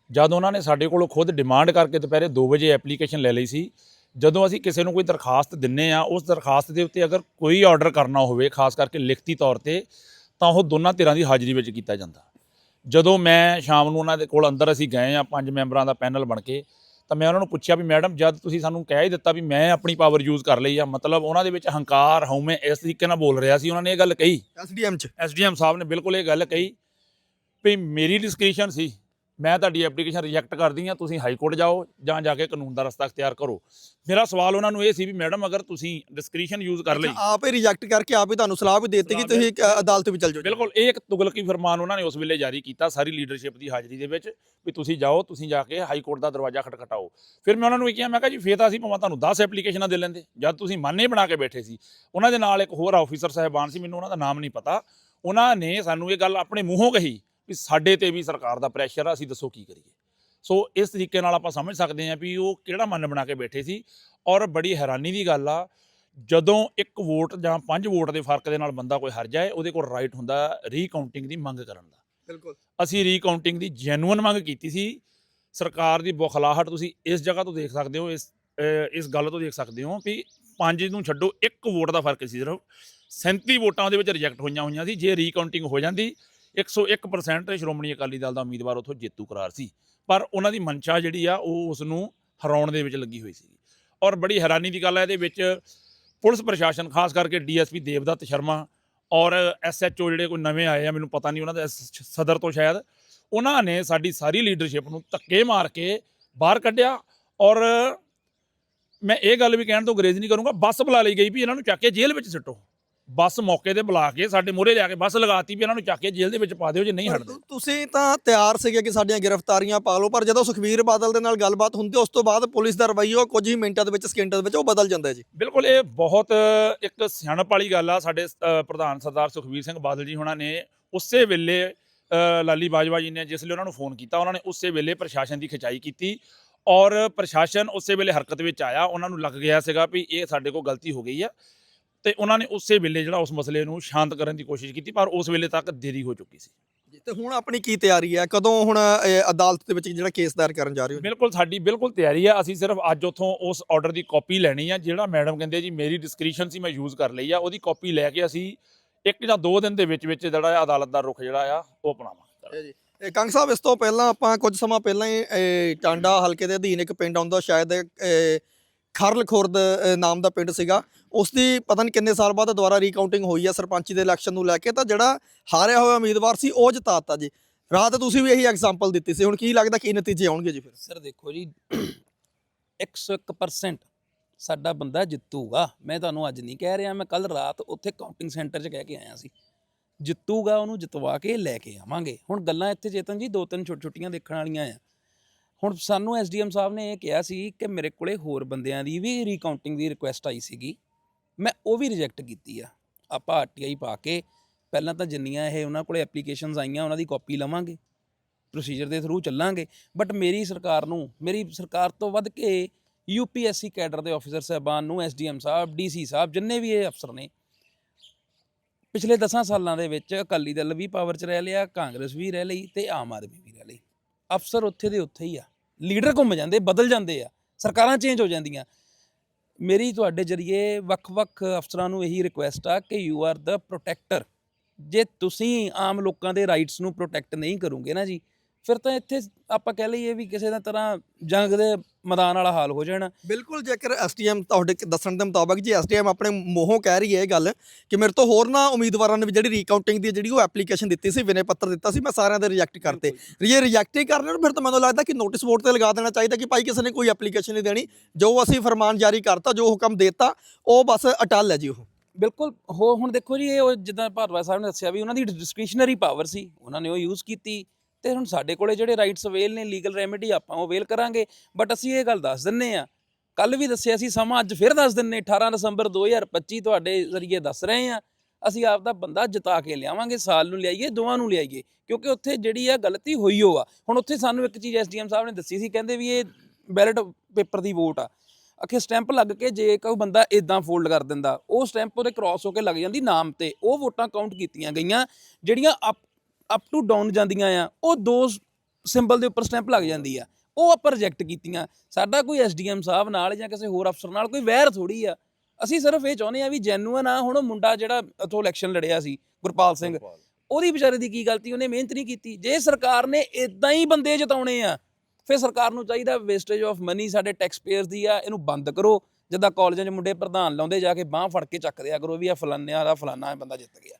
ਜਦ ਉਹਨਾਂ ਨੇ ਸਾਡੇ ਕੋਲੋਂ ਖੁਦ ਡਿਮਾਂਡ ਕਰਕੇ ਦੁਪਹਿਰੇ 2 ਵਜੇ ਐਪਲੀਕੇਸ਼ਨ ਲੈ ਲਈ ਸੀ, ਜਦੋਂ ਅਸੀਂ ਕਿਸੇ ਨੂੰ ਕੋਈ ਦਰਖਾਸਤ ਦਿੰਨੇ ਆ, ਉਸ ਦਰਖਾਸਤ ਦੇ ਉੱਤੇ ਅਗਰ ਕੋਈ ਆਰਡਰ ਕਰਨਾ ਹੋਵੇ, ਖਾਸ ਕਰਕੇ ਲਿਖਤੀ ਤੌਰ ਤੇ, ਤਾਂ ਉਹ ਦੋਨਾਂ ਧਿਰਾਂ ਦੀ ਹਾਜ਼ਰੀ ਵਿੱਚ ਕੀਤਾ ਜਾਂਦਾ। ਜਦੋਂ ਮੈਂ ਸ਼ਾਮ ਨੂੰ ਉਹਨਾਂ ਦੇ ਕੋਲ ਅੰਦਰ ਅਸੀਂ ਗਏ ਆ, ਪੰਜ ਮੈਂਬਰਾਂ ਦਾ ਪੈਨਲ ਬਣ ਕੇ ਤਾਂ ਮੈਂ ਉਹਨਾਂ ਨੂੰ ਪੁੱਛਿਆ ਵੀ ਮੈਡਮ ਜਦ ਤੁਸੀਂ ਸਾਨੂੰ ਕਹਿ ਹੀ ਦਿੱਤਾ ਵੀ ਮੈਂ ਆਪਣੀ ਪਾਵਰ ਯੂਜ਼ ਕਰ ਲਈ ਆ ਮਤਲਬ ਉਹਨਾਂ ਦੇ ਵਿੱਚ ਹੰਕਾਰ ਹਉਮੈ ਇਸ ਤਰੀਕੇ ਨਾਲ ਬੋਲ ਰਿਹਾ ਸੀ ਉਹਨਾਂ ਨੇ ਇਹ ਗੱਲ ਕਹੀ। ਐਸਡੀਐਮ ਚ। ਐਸਡੀਐਮ ਸਾਹਿਬ ਨੇ ਬਿਲਕੁਲ ਇਹ ਗੱਲ ਕਹੀ ਵੀ ਮੇਰੀ ਡਿਸਕ੍ਰਿਪਸ਼ਨ ਸੀ ਮੈਂ ਤੁਹਾਡੀ ਐਪਲੀਕੇਸ਼ਨ ਰਿਜੈਕਟ ਕਰਦੀ ਹਾਂ ਤੁਸੀਂ ਹਾਈ ਕੋਰਟ ਜਾਓ ਜਾਂ ਜਾ ਕੇ ਕਾਨੂੰਨ ਦਾ ਰਸਤਾ ਅਖਤਿਆਰ ਕਰੋ। ਮੇਰਾ ਸਵਾਲ ਉਹਨਾਂ ਨੂੰ ਇਹ ਸੀ ਵੀ ਮੈਡਮ ਅਗਰ ਤੁਸੀਂ ਡਿਸਕ੍ਰਿਸ਼ਨ ਯੂਜ਼ ਕਰ ਲਈ ਆਪ ਹੀ ਰਿਜੈਕਟ ਕਰਕੇ ਆਪ ਹੀ ਤੁਹਾਨੂੰ ਸਲਾਹ ਵੀ ਦਿੱਤੀ ਕਿ ਤੁਸੀਂ ਅਦਾਲਤ ਵਿੱਚ ਚੱਲ ਜਾਓ। ਬਿਲਕੁਲ ਇਹ ਇੱਕ ਤੁਗਲਕੀ ਫਰਮਾਨ ਉਹਨਾਂ ਨੇ ਉਸ ਵੇਲੇ ਜਾਰੀ ਕੀਤਾ ਸਾਰੀ ਲੀਡਰਸ਼ਿਪ ਦੀ ਹਾਜ਼ਰੀ ਦੇ ਵਿੱਚ ਵੀ ਤੁਸੀਂ ਜਾਓ ਤੁਸੀਂ ਜਾ ਕੇ ਹਾਈ ਕੋਰਟ ਦਾ ਦਰਵਾਜ਼ਾ ਖਟਖਟਾਓ। ਫਿਰ ਮੈਂ ਉਹਨਾਂ ਨੂੰ ਇਹ ਕਿਹਾ ਮੈਂ ਕਿਹਾ ਜੀ ਫੇਰ ਤਾਂ ਅਸੀਂ ਭਾਵੇਂ ਤੁਹਾਨੂੰ 10 ਐਪਲੀਕੇਸ਼ਨਾਂ ਦੇ ਲੈਂਦੇ ਜਦ ਤੁਸੀਂ ਮਾਨੇ ਬਣਾ ਕੇ ਬੈਠੇ ਸੀ। ਉਹਨਾਂ ਦੇ ਨਾਲ ਇੱਕ ਹੋਰ ਆਫੀਸਰ ਸਾਹਿਬਾਨ ਸੀ ਮੈਨੂੰ ਉਹਨਾਂ ਦਾ ਨਾਮ ਨਹੀਂ ਪਤਾ। ਉਹਨਾਂ ਨੇ ਸਾਨੂੰ ਇਹ ਗੱਲ ਆਪਣੇ ਮੂੰਹੋਂ ਕਹੀ ਵੀ ਸਾਡੇ ਤੇ ਵੀ ਸਰਕਾਰ ਦਾ ਪ੍ਰੈਸ਼ਰ ਆ ਅਸੀਂ ਦੱਸੋ ਕੀ ਕਰੀਏ? ਸੋ ਇਸ ਤਰੀਕੇ ਨਾਲ ਆਪਾਂ ਸਮਝ ਸਕਦੇ ਹਾਂ ਵੀ ਉਹ ਕਿਹੜਾ ਮਨ ਬਣਾ ਕੇ ਬੈਠੇ ਸੀ ਔਰ ਬੜੀ ਹੈਰਾਨੀ ਦੀ ਗੱਲ ਆ ਜਦੋਂ ਇੱਕ ਵੋਟ ਜਾਂ ਪੰਜ ਵੋਟ ਦੇ ਫ਼ਰਕ ਦੇ ਨਾਲ ਬੰਦਾ ਕੋਈ ਹਾਰ ਜਾਏ ਉਹਦੇ ਕੋਲ ਰਾਈਟ ਹੁੰਦਾ ਰੀਕਾਊਂਟਿੰਗ ਦੀ ਮੰਗ ਕਰਨ ਦਾ। ਬਿਲਕੁਲ। ਅਸੀਂ ਰੀਕਾਊਂਟਿੰਗ ਦੀ ਜੈਨੂਇਨ ਮੰਗ ਕੀਤੀ ਸੀ। ਸਰਕਾਰ ਦੀ ਬੁਖਲਾਹਟ ਤੁਸੀਂ ਇਸ ਜਗ੍ਹਾ ਤੋਂ ਦੇਖ ਸਕਦੇ ਹੋ ਇਸ ਇਸ ਗੱਲ ਤੋਂ ਦੇਖ ਸਕਦੇ ਹੋ ਵੀ ਪੰਜ ਨੂੰ ਛੱਡੋ ਇੱਕ ਵੋਟ ਦਾ ਫ਼ਰਕ ਸੀ ਸਿਰਫ। 37 ਵੋਟਾਂ ਉਹਦੇ ਵਿੱਚ ਰਿਜੈਕਟ ਹੋਈਆਂ ਹੋਈਆਂ ਸੀ ਜੇ ਰੀਕਾਊਂਟਿੰਗ ਹੋ ਜਾਂਦੀ 101% ਸ਼੍ਰੋਮਣੀ ਅਕਾਲੀ ਦਲ ਦਾ ਉਮੀਦਵਾਰ ਉੱਥੋਂ ਜੇਤੂ ਕਰਾਰ ਸੀ। ਪਰ ਉਹਨਾਂ ਦੀ ਮਨਸ਼ਾ ਜਿਹੜੀ ਆ, ਉਹ ਉਸ ਨੂੰ ਹਰਾਉਣ ਦੇ ਵਿੱਚ ਲੱਗੀ ਹੋਈ ਸੀ ਔਰ ਬੜੀ ਹੈਰਾਨੀ ਦੀ ਗੱਲ ਹੈ ਇਹਦੇ ਵਿੱਚ ਪੁਲਿਸ ਪ੍ਰਸ਼ਾਸਨ, ਖਾਸ ਕਰਕੇ ਡੀਐਸਪੀ ਦੇਵਦੱਤ ਸ਼ਰਮਾ ਔਰ ਐਸਐਚਓ ਜਿਹੜੇ ਕੋਈ ਨਵੇਂ ਆਏ ਆ, ਮੈਨੂੰ ਪਤਾ ਨਹੀਂ ਉਹਨਾਂ ਦਾ S- ਸਦਰ ਤੋਂ ਸ਼ਾਇਦ, ਉਹਨਾਂ ਨੇ ਸਾਡੀ ਸਾਰੀ ਲੀਡਰਸ਼ਿਪ ਨੂੰ ਧੱਕੇ ਮਾਰ ਕੇ ਬਾਹਰ ਕੱਢਿਆ। ਔਰ ਮੈਂ ਇਹ ਗੱਲ ਵੀ ਕਹਿਣ ਤੋਂ ਗਰੇਜ਼ ਨਹੀਂ ਕਰੂੰਗਾ, ਬੱਸ ਬੁਲਾ ਲਈ ਗਈ ਵੀ ਇਹਨਾਂ ਨੂੰ ਚੱਕ ਕੇ ਜੇਲ੍ਹ ਵਿੱਚ ਸਿੱਟੋ। ਬੱਸ ਮੌਕੇ ਤੇ ਬੁਲਾ ਕੇ ਸਾਡੇ ਮੋਹਰੇ ਲਿਆ ਕੇ ਬੱਸ ਲਗਾਤੀ ਵੀ ਇਹਨਾਂ ਨੂੰ ਚੱਕ ਕੇ ਜੇਲ੍ਹ ਦੇ ਵਿੱਚ ਪਾ ਦਿਓ ਜੇ ਨਹੀਂ ਹਟਦੇ। ਤੁ- ਤੁਸੀਂ ਤਾਂ ਤਿਆਰ ਸੀਗੇ ਕਿ ਸਾਡੀਆਂ ਗ੍ਰਿਫਤਾਰੀਆਂ ਪਾ ਲਓ ਪਰ ਜਦੋਂ ਸੁਖਵੀਰ ਬਾਦਲ ਦੇ ਨਾਲ ਗੱਲਬਾਤ ਹੁੰਦੀ ਉਸ ਤੋਂ ਬਾਅਦ ਪੁਲਿਸ ਦਾ ਰਵੱਈਆ ਕੁਝ ਹੀ ਮਿੰਟਾਂ ਦੇ ਵਿੱਚ ਸਕਿੰਟਾਂ ਦੇ ਵਿੱਚ ਉਹ ਬਦਲ ਜਾਂਦਾ ਹੈ ਜੀ। ਬਿਲਕੁਲ ਇਹ ਬਹੁਤ ਇੱਕ ਸਿਆਣਪ ਵਾਲੀ ਗੱਲ ਆ ਸਾਡੇ ਅ, ਪ੍ਰਧਾਨ ਸਰਦਾਰ ਸੁਖਬੀਰ ਸਿੰਘ ਬਾਦਲ ਜੀ ਹੁਣਾਂ ਨੇ ਉਸੇ ਵੇਲੇ ਅ, ਲਾਲੀ ਬਾਜਵਾ ਜੀ ਨੇ ਜਿਸ ਲਈ ਉਹਨਾਂ ਨੂੰ ਫੋਨ ਕੀਤਾ ਉਹਨਾਂ ਨੇ ਉਸੇ ਵੇਲੇ ਪ੍ਰਸ਼ਾਸਨ ਦੀ ਖਿਚਾਈ ਕੀਤੀ ਔਰ ਪ੍ਰਸ਼ਾਸਨ ਉਸੇ ਵੇਲੇ ਹਰਕਤ ਵਿੱਚ ਆਇਆ ਉਹਨਾਂ ਨੂੰ ਲੱਗ ਗਿਆ ਸੀਗਾ ਵੀ ਇਹ ਸਾਡੇ ਕੋਲ ਗਲਤੀ ਹੋ ਗਈ ਆ। ਤੇ ਉਹਨਾਂ ਨੇ ਉਸੇ ਵੇਲੇ ਜਿਹੜਾ ਉਸ ਮਸਲੇ ਨੂੰ ਸ਼ਾਂਤ ਕਰਨ ਦੀ ਕੋਸ਼ਿਸ਼ ਕੀਤੀ ਪਰ ਉਸ ਵੇਲੇ ਤੱਕ ਦੇਰੀ ਹੋ ਚੁੱਕੀ ਸੀ। ਤੇ ਹੁਣ ਆਪਣੀ ਕੀ ਤਿਆਰੀ ਹੈ? ਕਦੋਂ ਹੁਣ ਅਦਾਲਤ ਦੇ ਵਿੱਚ ਜਿਹੜਾ ਕੇਸ ਦਾਇਰ ਕਰਨ ਜਾ ਰਹੇ ਹੋ ਬਿਲਕੁਲ ਸਾਡੀ ਬਿਲਕੁਲ ਤਿਆਰੀ ਆ ਅਸੀਂ ਸਿਰਫ ਅੱਜ ਉੱਥੋਂ ਉਸ ਆਰਡਰ ਦੀ ਕਾਪੀ ਲੈਣੀ ਆ ਜਿਹੜਾ ਮੈਡਮ ਕਹਿੰਦੇ ਜੀ ਮੇਰੀ ਡਿਸਕ੍ਰਿਪਸ਼ਨ ਸੀ ਮੈਂ ਯੂਜ਼ ਕਰ ਲਈ ਆ। ਉਹਦੀ ਕਾਪੀ ਲੈ ਕੇ ਅਸੀਂ ਇੱਕ ਜਾਂ ਦੋ ਦਿਨ ਦੇ ਵਿੱਚ ਵਿੱਚ ਜਿਹੜਾ ਅਦਾਲਤ ਦਾ ਰੁਖ ਜਿਹੜਾ ਆ ਉਹ ਅਪਣਾਵਾਂਗੇ। ਜੀ। ਇਹ ਕੰਗ ਸਾਹਿਬ ਇਸ ਤੋਂ ਪਹਿਲਾਂ ਆਪਾਂ ਕੁਝ ਸਮਾਂ ਪਹਿਲਾਂ ਹੀ ਇਹ ਟਾਂਡਾ ਹਲਕੇ ਦੇ ਅਧੀਨ ਇੱਕ ਪਿੰਡ ਆਉਂਦਾ ਸ਼ਾਇਦ ਖਰਲ ਖੁਰਦ ਨਾਮ ਦਾ ਪਿੰਡ ਸੀਗਾ। ਉਸ ਦੀ ਪਤਾ ਨਹੀਂ ਕਿੰਨੇ ਸਾਲ ਬਾਅਦ ਦੁਬਾਰਾ ਰੀਕਾਊਂਟਿੰਗ ਹੋਈ ਆ ਸਰਪੰਚੀ ਦੇ ਇਲੈਕਸ਼ਨ ਨੂੰ ਲੈ ਕੇ। ਤਾਂ ਜਿਹੜਾ ਹਾਰਿਆ ਹੋਇਆ ਉਮੀਦਵਾਰ ਸੀ, ਉਹ ਜਿਤਾਤਾ ਜੀ। ਰਾਤ ਤੁਸੀਂ ਵੀ ਇਹੀ ਐਗਜ਼ਾਮਪਲ ਦਿੱਤੀ ਸੀ। ਹੁਣ ਕੀ ਲੱਗਦਾ, ਕੀ ਨਤੀਜੇ ਆਉਣਗੇ ਜੀ ਫਿਰ? ਸਰ ਦੇਖੋ ਜੀ 101% ਸਾਡਾ ਬੰਦਾ ਜਿੱਤੂਗਾ। ਮੈਂ ਤੁਹਾਨੂੰ ਅੱਜ ਨਹੀਂ ਕਹਿ ਰਿਹਾ, ਮੈਂ ਕੱਲ ਰਾਤ ਉੱਥੇ ਕਾਊਂਟਿੰਗ ਸੈਂਟਰ 'ਚ ਕਹਿ ਕੇ ਆਇਆ ਸੀ। ਜਿੱਤੂਗਾ ਉਹਨੂੰ ਜਿਤਵਾ ਕੇ ਲੈ ਕੇ ਆਵਾਂਗੇ। ਹੁਣ ਗੱਲਾਂ ਇੱਥੇ ਚੇਤਨ ਜੀ ਦੋ ਤਿੰਨ ਛੋਟ ਛੋਟੀਆਂ ਦੇਖਣ ਵਾਲੀਆਂ ਆ। ਹੁਣ ਸਾਨੂੰ ਐਸਡੀਐਮ ਸਾਹਿਬ ਨੇ ਇਹ ਕਿਹਾ ਸੀ ਕਿ ਮੇਰੇ ਕੋਲੇ ਹੋਰ ਬੰਦਿਆਂ ਦੀ ਵੀ ਰੀਕਾਊਂਟਿੰਗ ਦੀ ਰਿਕੁਐਸਟ ਆਈ ਸੀਗੀ, ਮੈਂ ਉਹ ਵੀ ਰਿਜੈਕਟ ਕੀਤੀ ਆ। ਆਪਾਂ ਆਰਟੀਆਈ ਪਾ ਕੇ ਪਹਿਲਾਂ ਤਾਂ ਜਿੰਨੀਆਂ ਇਹ ਉਹਨਾਂ ਕੋਲੇ ਐਪਲੀਕੇਸ਼ਨਸ ਆਈਆਂ, ਉਹਨਾਂ ਦੀ ਕਾਪੀ ਲਵਾਂਗੇ ਪ੍ਰੋਸੀਜਰ ਦੇ ਥਰੂ ਚੱਲਾਂਗੇ ਬਟ ਮੇਰੀ ਸਰਕਾਰ ਨੂੰ, ਮੇਰੀ ਸਰਕਾਰ ਤੋਂ ਵੱਧ ਕੇ ਯੂਪੀਐਸਸੀ ਕੈਡਰ ਦੇ ਆਫੀਸਰ ਸਾਹਿਬਾਨ ਨੂੰ, ਐਸਡੀਐਮ ਸਾਹਿਬ ਡੀਸੀ ਸਾਹਿਬ, ਜਿੰਨੇ ਵੀ ਇਹ ਅਫਸਰ ਨੇ, ਪਿਛਲੇ 10 ਸਾਲਾਂ ਦੇ ਵਿੱਚ ਅਕਾਲੀ ਦਲ ਵੀ ਪਾਵਰ 'ਚ ਰਹਿ ਲਿਆ, ਕਾਂਗਰਸ ਵੀ ਰਹਿ ਲਈ ਤੇ ਆਮ ਆਦਮੀ ਵੀ ਰਹਿ ਲਈ। ਅਫਸਰ ਉੱਥੇ ਦੇ ਉੱਥੇ ਹੀ ਆ। ਲੀਡਰ ਘੁੰਮ ਜਾਂਦੇ, ਬਦਲ ਜਾਂਦੇ ਆ। ਸਰਕਾਰਾਂ ਚੇਂਜ ਹੋ ਜਾਂਦੀਆਂ। ਮੇਰੀ ਤੁਹਾਡੇ ਜਰੀਏ ਵੱਖ-ਵੱਖ ਅਫਸਰਾਂ ਨੂੰ ਇਹੀ ਰਿਕੁਐਸਟ ਆ ਕਿ ਯੂ ਆਰ ਦਾ ਪ੍ਰੋਟੈਕਟਰ ਜੇ ਤੁਸੀਂ ਆਮ ਲੋਕਾਂ ਦੇ ਰਾਈਟਸ ਨੂੰ ਪ੍ਰੋਟੈਕਟ ਨਹੀਂ ਕਰੋਗੇ ਨਾ ਜੀ ਫਿਰ ਤਾਂ ਇੱਥੇ ਆਪਾਂ ਕਹਿ ਲਈਏ ਵੀ ਕਿਸੇ ਦਾ ਤਰ੍ਹਾਂ ਜੰਗ ਦੇ ਮੈਦਾਨ ਵਾਲਾ ਹਾਲ ਹੋ ਜਾਣਾ। ਬਿਲਕੁਲ ਜੇਕਰ ਐਸਟੀਐਮ ਤੁਹਾਡੇ ਦੱਸਣ ਦੇ ਮੁਤਾਬਕ ਜੀ ਐਸਟੀਐਮ ਆਪਣੇ ਮੂੰਹੋਂ ਕਹਿ ਰਹੀ ਹੈ ਇਹ ਗੱਲ ਕਿ ਮੇਰੇ ਤੋਂ ਹੋਰ ਨਾ ਉਮੀਦਵਾਰਾਂ ਨੇ ਵੀ ਜਿਹੜੀ ਰੀਕਾਊਂਟਿੰਗ ਦੀ ਜਿਹੜੀ ਉਹ ਐਪਲੀਕੇਸ਼ਨ ਦਿੱਤੀ ਸੀ ਵਿਨੇ ਪੱਤਰ ਦਿੱਤਾ ਸੀ ਮੈਂ ਸਾਰਿਆਂ ਦੇ ਰਿਜੈਕਟ ਕਰਤੇ। ਜੇ ਰਿਜੈਕਟ ਹੀ ਕਰਨੇ ਫਿਰ ਤਾਂ ਮੈਨੂੰ ਲੱਗਦਾ ਕਿ ਨੋਟਿਸ ਬੋਰਡ ਤੇ ਲਗਾ ਦੇਣਾ ਚਾਹੀਦਾ ਕਿ ਭਾਈ ਕਿਸੇ ਨੇ ਕੋਈ ਐਪਲੀਕੇਸ਼ਨ ਨਹੀਂ ਦੇਣੀ। ਜੋ ਅਸੀਂ ਫਰਮਾਨ ਜਾਰੀ ਕਰਤਾ ਜੋ ਹੁਕਮ ਦਿੱਤਾ ਉਹ ਬਸ ਅਟਲ ਹੈ ਜੀ ਉਹ। ਬਿਲਕੁਲ ਹੋ ਹੁਣ ਦੇਖੋ ਜੀ ਇਹ ਜਿੱਦਾਂ ਭਾਰਤਵਾਜ ਸਾਹਿਬ ਨੇ ਦੱਸਿਆ ਵੀ ਉਹਨਾਂ ਦੀ ਡਿਸਕ੍ਰਿਸ਼ਨਰੀ ਪਾਵਰ ਸੀ ਉਹਨਾਂ ਨੇ ਉਹ ਯੂਜ਼ ਕੀਤੀ। ਤੇ ਹੁਣ ਸਾਡੇ ਕੋਲੇ ਜਿਹੜੇ ਰਾਈਟਸ ਅਵੇਲ ਨੇ ਲੀਗਲ ਰੈਮੇਡੀ ਆਪਾਂ ਉਹ ਅਵੇਲ ਕਰਾਂਗੇ। ਬਟ ਅਸੀਂ ਇਹ ਗੱਲ ਦੱਸ ਦਿੰਨੇ ਆ ਕੱਲ ਵੀ ਦੱਸਿਆ ਸੀ, ਸਮਾਂ ਅੱਜ ਫਿਰ ਦੱਸ ਦਿੰਨੇ 18 ਦਸੰਬਰ 2025 ਤੁਹਾਡੇ ਜ਼ਰੀਏ ਦੱਸ ਰਹੇ ਆ। ਅਸੀਂ ਆਪ ਦਾ ਬੰਦਾ ਜਿਤਾ ਕੇ ਲਿਆਵਾਂਗੇ, ਸਾਲ ਨੂੰ ਲਿਆਈਏ, ਦੋਵਾਂ ਨੂੰ ਲਿਆਈਏ, ਕਿਉਂਕਿ ਉੱਥੇ ਜਿਹੜੀ ਆ ਗਲਤੀ ਹੋਈ ਹੋ ਆ। ਹੁਣ ਉੱਥੇ ਸਾਨੂੰ ਇੱਕ ਚੀਜ਼ ਐਸਡੀਐਮ ਸਾਹਿਬ ਨੇ ਦੱਸੀ ਸੀ, ਕਹਿੰਦੇ ਵੀ ਇਹ ਬੈਲਟ ਪੇਪਰ ਦੀ ਵੋਟ ਆ। ਅਖੇ ਸਟੈਂਪ ਲੱਗ ਕੇ ਜੇ ਕੋਈ ਬੰਦਾ ਇਦਾਂ ਫੋਲਡ ਕਰ ਦਿੰਦਾ, ਉਹ ਸਟੈਂਪ ਉਹਦੇ ਕ੍ਰਾਸ ਹੋ ਕੇ ਲੱਗ ਜਾਂਦੀ ਨਾਮ ਤੇ। ਉਹ ਵੋਟਾਂ ਕਾਊਂਟ ਕੀਤੀਆਂ ਗਈਆਂ, ਜਿਹੜੀਆਂ ਅਪ ਟੂ ਡਾਊਨ ਜਾਂਦੀਆਂ ਆ ਉਹ ਦੋ ਸਿੰਬਲ ਦੇ ਉੱਪਰ ਸਟੈਂਪ ਲੱਗ ਜਾਂਦੀ ਆ ਉਹ ਆਪਾਂ ਰਿਜੈਕਟ ਕੀਤੀਆਂ। ਸਾਡਾ ਕੋਈ ਐਸਡੀਐਮ ਸਾਹਿਬ ਨਾਲ ਜਾਂ ਕਿਸੇ ਹੋਰ ਅਫਸਰ ਨਾਲ ਕੋਈ ਵੈਰ ਥੋੜੀ ਆ। ਅਸੀਂ ਸਿਰਫ ਇਹ ਚਾਹੁੰਦੇ ਆ ਵੀ ਜੈਨੂਅਨ ਆ ਹੁਣ ਉਹ ਮੁੰਡਾ ਜਿਹੜਾ ਉਥੋਂ ਇਲੈਕਸ਼ਨ ਲੜਿਆ ਸੀ ਗੁਰਪਾਲ ਸਿੰਘ ਉਹਦੀ ਵਿਚਾਰੇ ਦੀ ਕੀ ਗਲਤੀ ਉਹਨੇ ਮਿਹਨਤ ਨਹੀਂ ਕੀਤੀ। ਜੇ ਸਰਕਾਰ ਨੇ ਇਦਾਂ ਹੀ ਬੰਦੇ ਜਿਤਾਉਣੇ ਆ ਫਿਰ ਸਰਕਾਰ ਨੂੰ ਚਾਹੀਦਾ ਵੇਸਟੇਜ ਆਫ ਮਨੀ ਸਾਡੇ ਟੈਕਸ ਪੇਅਰਸ ਦੀ ਆ ਇਹਨੂੰ ਬੰਦ ਕਰੋ। ਜਿੱਦਾਂ ਕਾਲਜਾਂ 'ਚ ਮੁੰਡੇ ਪ੍ਰਧਾਨ ਲਾਉਂਦੇ ਜਾ ਕੇ ਬਾਹ ਫੜ ਕੇ ਚੱਕਦੇ ਆ ਕਰੋ ਵੀ ਆ ਫਲਾਨਿਆਂ ਦਾ ਫਲਾਨਾ ਬੰਦਾ ਜਿੱਤ ਗਿਆ।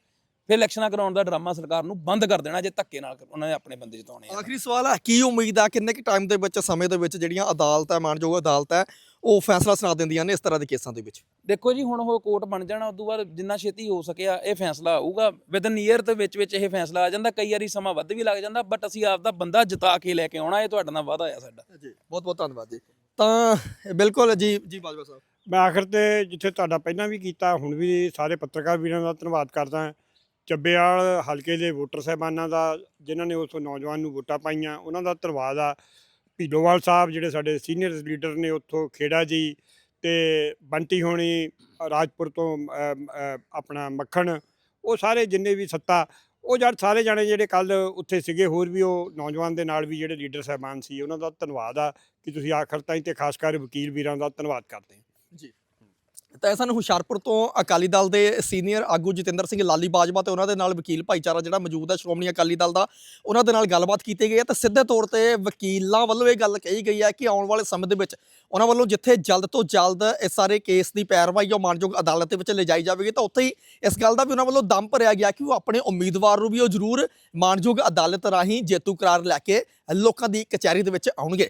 ਫਿਰ ਇਲੈਕਸ਼ਨਾਂ ਕਰਾਉਣ ਦਾ ਡਰਾਮਾ ਸਰਕਾਰ ਨੂੰ ਬੰਦ ਕਰ ਦੇਣਾ ਜੇ ਧੱਕੇ ਨਾਲ ਉਹਨਾਂ ਨੇ ਆਪਣੇ ਬੰਦੇ ਜਿਤਾਉਣੇ ਆ। ਆਖਰੀ ਸਵਾਲ ਹੈ ਕੀ ਉਮੀਦ ਆ ਕਿੰਨੇ ਕੁ ਟਾਈਮ ਦੇ ਵਿੱਚ ਸਮੇਂ ਦੇ ਵਿੱਚ ਜਿਹੜੀਆਂ ਅਦਾਲਤ ਹੈ ਮਾਨਯੋਗ ਅਦਾਲਤ ਹੈ ਉਹ ਫੈਸਲਾ ਸੁਣਾ ਦਿੰਦੀਆਂ ਨੇ ਇਸ ਤਰ੍ਹਾਂ ਦੇ ਕੇਸਾਂ ਦੇ ਵਿੱਚ? ਦੇਖੋ ਜੀ ਹੁਣ ਉਹ ਕੋਰਟ ਬਣ ਜਾਣਾ ਉਦੋਂ ਬਾਅਦ ਜਿੰਨਾ ਛੇਤੀ ਹੋ ਸਕਿਆ ਇਹ ਫੈਸਲਾ ਆਊਗਾ। ਵਿਦਨ ਈਅਰ ਦੇ ਵਿੱਚ ਵਿੱਚ ਇਹ ਫੈਸਲਾ ਆ ਜਾਂਦਾ ਕਈ ਵਾਰੀ ਸਮਾਂ ਵੱਧ ਵੀ ਲੱਗ ਜਾਂਦਾ ਬਟ ਅਸੀਂ ਆਪ ਦਾ ਬੰਦਾ ਜਿਤਾ ਕੇ ਲੈ ਕੇ ਆਉਣਾ ਇਹ ਤੁਹਾਡੇ ਨਾਲ ਵਾਅਦਾ ਆ ਸਾਡਾ। ਜੀ ਬਹੁਤ ਬਹੁਤ ਧੰਨਵਾਦ ਜੀ। ਤਾਂ ਇਹ ਬਿਲਕੁਲ ਜੀ ਜੀ ਬਾਜਵਾ ਸਾਹਿਬ। ਮੈਂ ਆਖਰ ਤੇ ਜਿੱਥੇ ਤੁਹਾਡਾ ਪਹਿਲਾਂ ਵੀ ਕੀਤਾ ਹੁਣ ਵੀ ਸਾਰੇ ਪੱਤਰਕਾਰ ਵੀਰਾਂ ਦਾ ਧੰਨਵਾਦ ਕਰਦਾ ਹਾਂ। ਚੱਬੇਵਾਲ ਹਲਕੇ ਦੇ ਵੋਟਰ ਸਾਹਿਬਾਨਾਂ ਦਾ, ਜਿਨ੍ਹਾਂ ਨੇ ਉਸ ਨੌਜਵਾਨ ਨੂੰ ਵੋਟਾਂ ਪਾਈਆਂ, ਉਹਨਾਂ ਦਾ ਧੰਨਵਾਦ ਆ। ਭੀਲੋਵਾਲ ਸਾਹਿਬ ਜਿਹੜੇ ਸਾਡੇ ਸੀਨੀਅਰ ਲੀਡਰ ਨੇ ਉੱਥੋਂ ਖੇੜਾ ਜੀ ਤੇ ਬੰਟੀ ਹੋਣੀ, ਰਾਜਪੁਰ ਤੋਂ ਆਪਣਾ ਮੱਖਣ, ਉਹ ਸਾਰੇ ਜਿੰਨੇ ਵੀ ਸੱਤਾ, ਉਹ ਜਦ ਸਾਰੇ ਜਾਣੇ ਜਿਹੜੇ ਕੱਲ ਉੱਥੇ ਸੀਗੇ, ਹੋਰ ਵੀ ਉਹ ਨੌਜਵਾਨ ਦੇ ਨਾਲ ਵੀ ਜਿਹੜੇ ਲੀਡਰ ਸਾਹਿਬਾਨ ਸੀ, ਉਹਨਾਂ ਦਾ ਧੰਨਵਾਦ ਆ ਕਿ ਤੁਸੀਂ ਆਖਰ ਤਾਈਂ ਤੇ ਖਾਸ ਕਰ ਵਕੀਲ ਵੀਰਾਂ ਦਾ ਧੰਨਵਾਦ ਕਰਦੇ ਜੀ। ਤਾਂ ਇਹ ਸਾਨੂੰ ਹੁਸ਼ਿਆਰਪੁਰ ਤੋਂ ਅਕਾਲੀ ਦਲ ਦੇ ਸੀਨੀਅਰ ਆਗੂ ਜਤਿੰਦਰ ਸਿੰਘ ਲਾਲੀ ਬਾਜਵਾ ਤੇ ਉਹਨਾਂ ਦੇ ਨਾਲ ਵਕੀਲ ਭਾਈਚਾਰਾ ਜਿਹੜਾ ਮੌਜੂਦ ਹੈ, ਸ਼੍ਰੋਮਣੀ ਅਕਾਲੀ ਦਲ ਦਾ, ਉਹਨਾਂ ਦੇ ਨਾਲ ਗੱਲਬਾਤ ਕੀਤੀ ਗਈ ਹੈ ਤਾਂ ਸਿੱਧੇ ਤੌਰ ਤੇ ਵਕੀਲਾਂ ਵੱਲੋਂ ਇਹ ਗੱਲ ਕਹੀ ਗਈ ਹੈ ਕਿ ਆਉਣ ਵਾਲੇ ਸਮੇਂ ਦੇ ਵਿੱਚ ਉਹਨਾਂ ਵੱਲੋਂ ਜਿੱਥੇ ਜਲਦ ਤੋਂ ਜਲਦ ਇਸ ਸਾਰੇ ਕੇਸ ਦੀ ਪੈਰਵਾਈ ਉਹ ਮਾਨਯੋਗ ਅਦਾਲਤ ਦੇ ਵਿੱਚ ਲਿਜਾਈ ਜਾਵੇਗੀ, ਤਾਂ ਉੱਥੇ ਹੀ ਇਸ ਗੱਲ ਦਾ ਵੀ ਉਹਨਾਂ ਵੱਲੋਂ ਦਮ ਭਰਿਆ ਗਿਆ ਕਿ ਉਹ ਆਪਣੇ ਉਮੀਦਵਾਰ ਨੂੰ ਵੀ ਉਹ ਜ਼ਰੂਰ ਮਾਨਯੋਗ ਅਦਾਲਤ ਰਾਹੀਂ ਜੇਤੂ ਕਰਾਰ ਲੈ ਕੇ ਲੋਕਾਂ ਦੀ ਕਚਹਿਰੀ ਦੇ ਵਿੱਚ ਆਉਣਗੇ।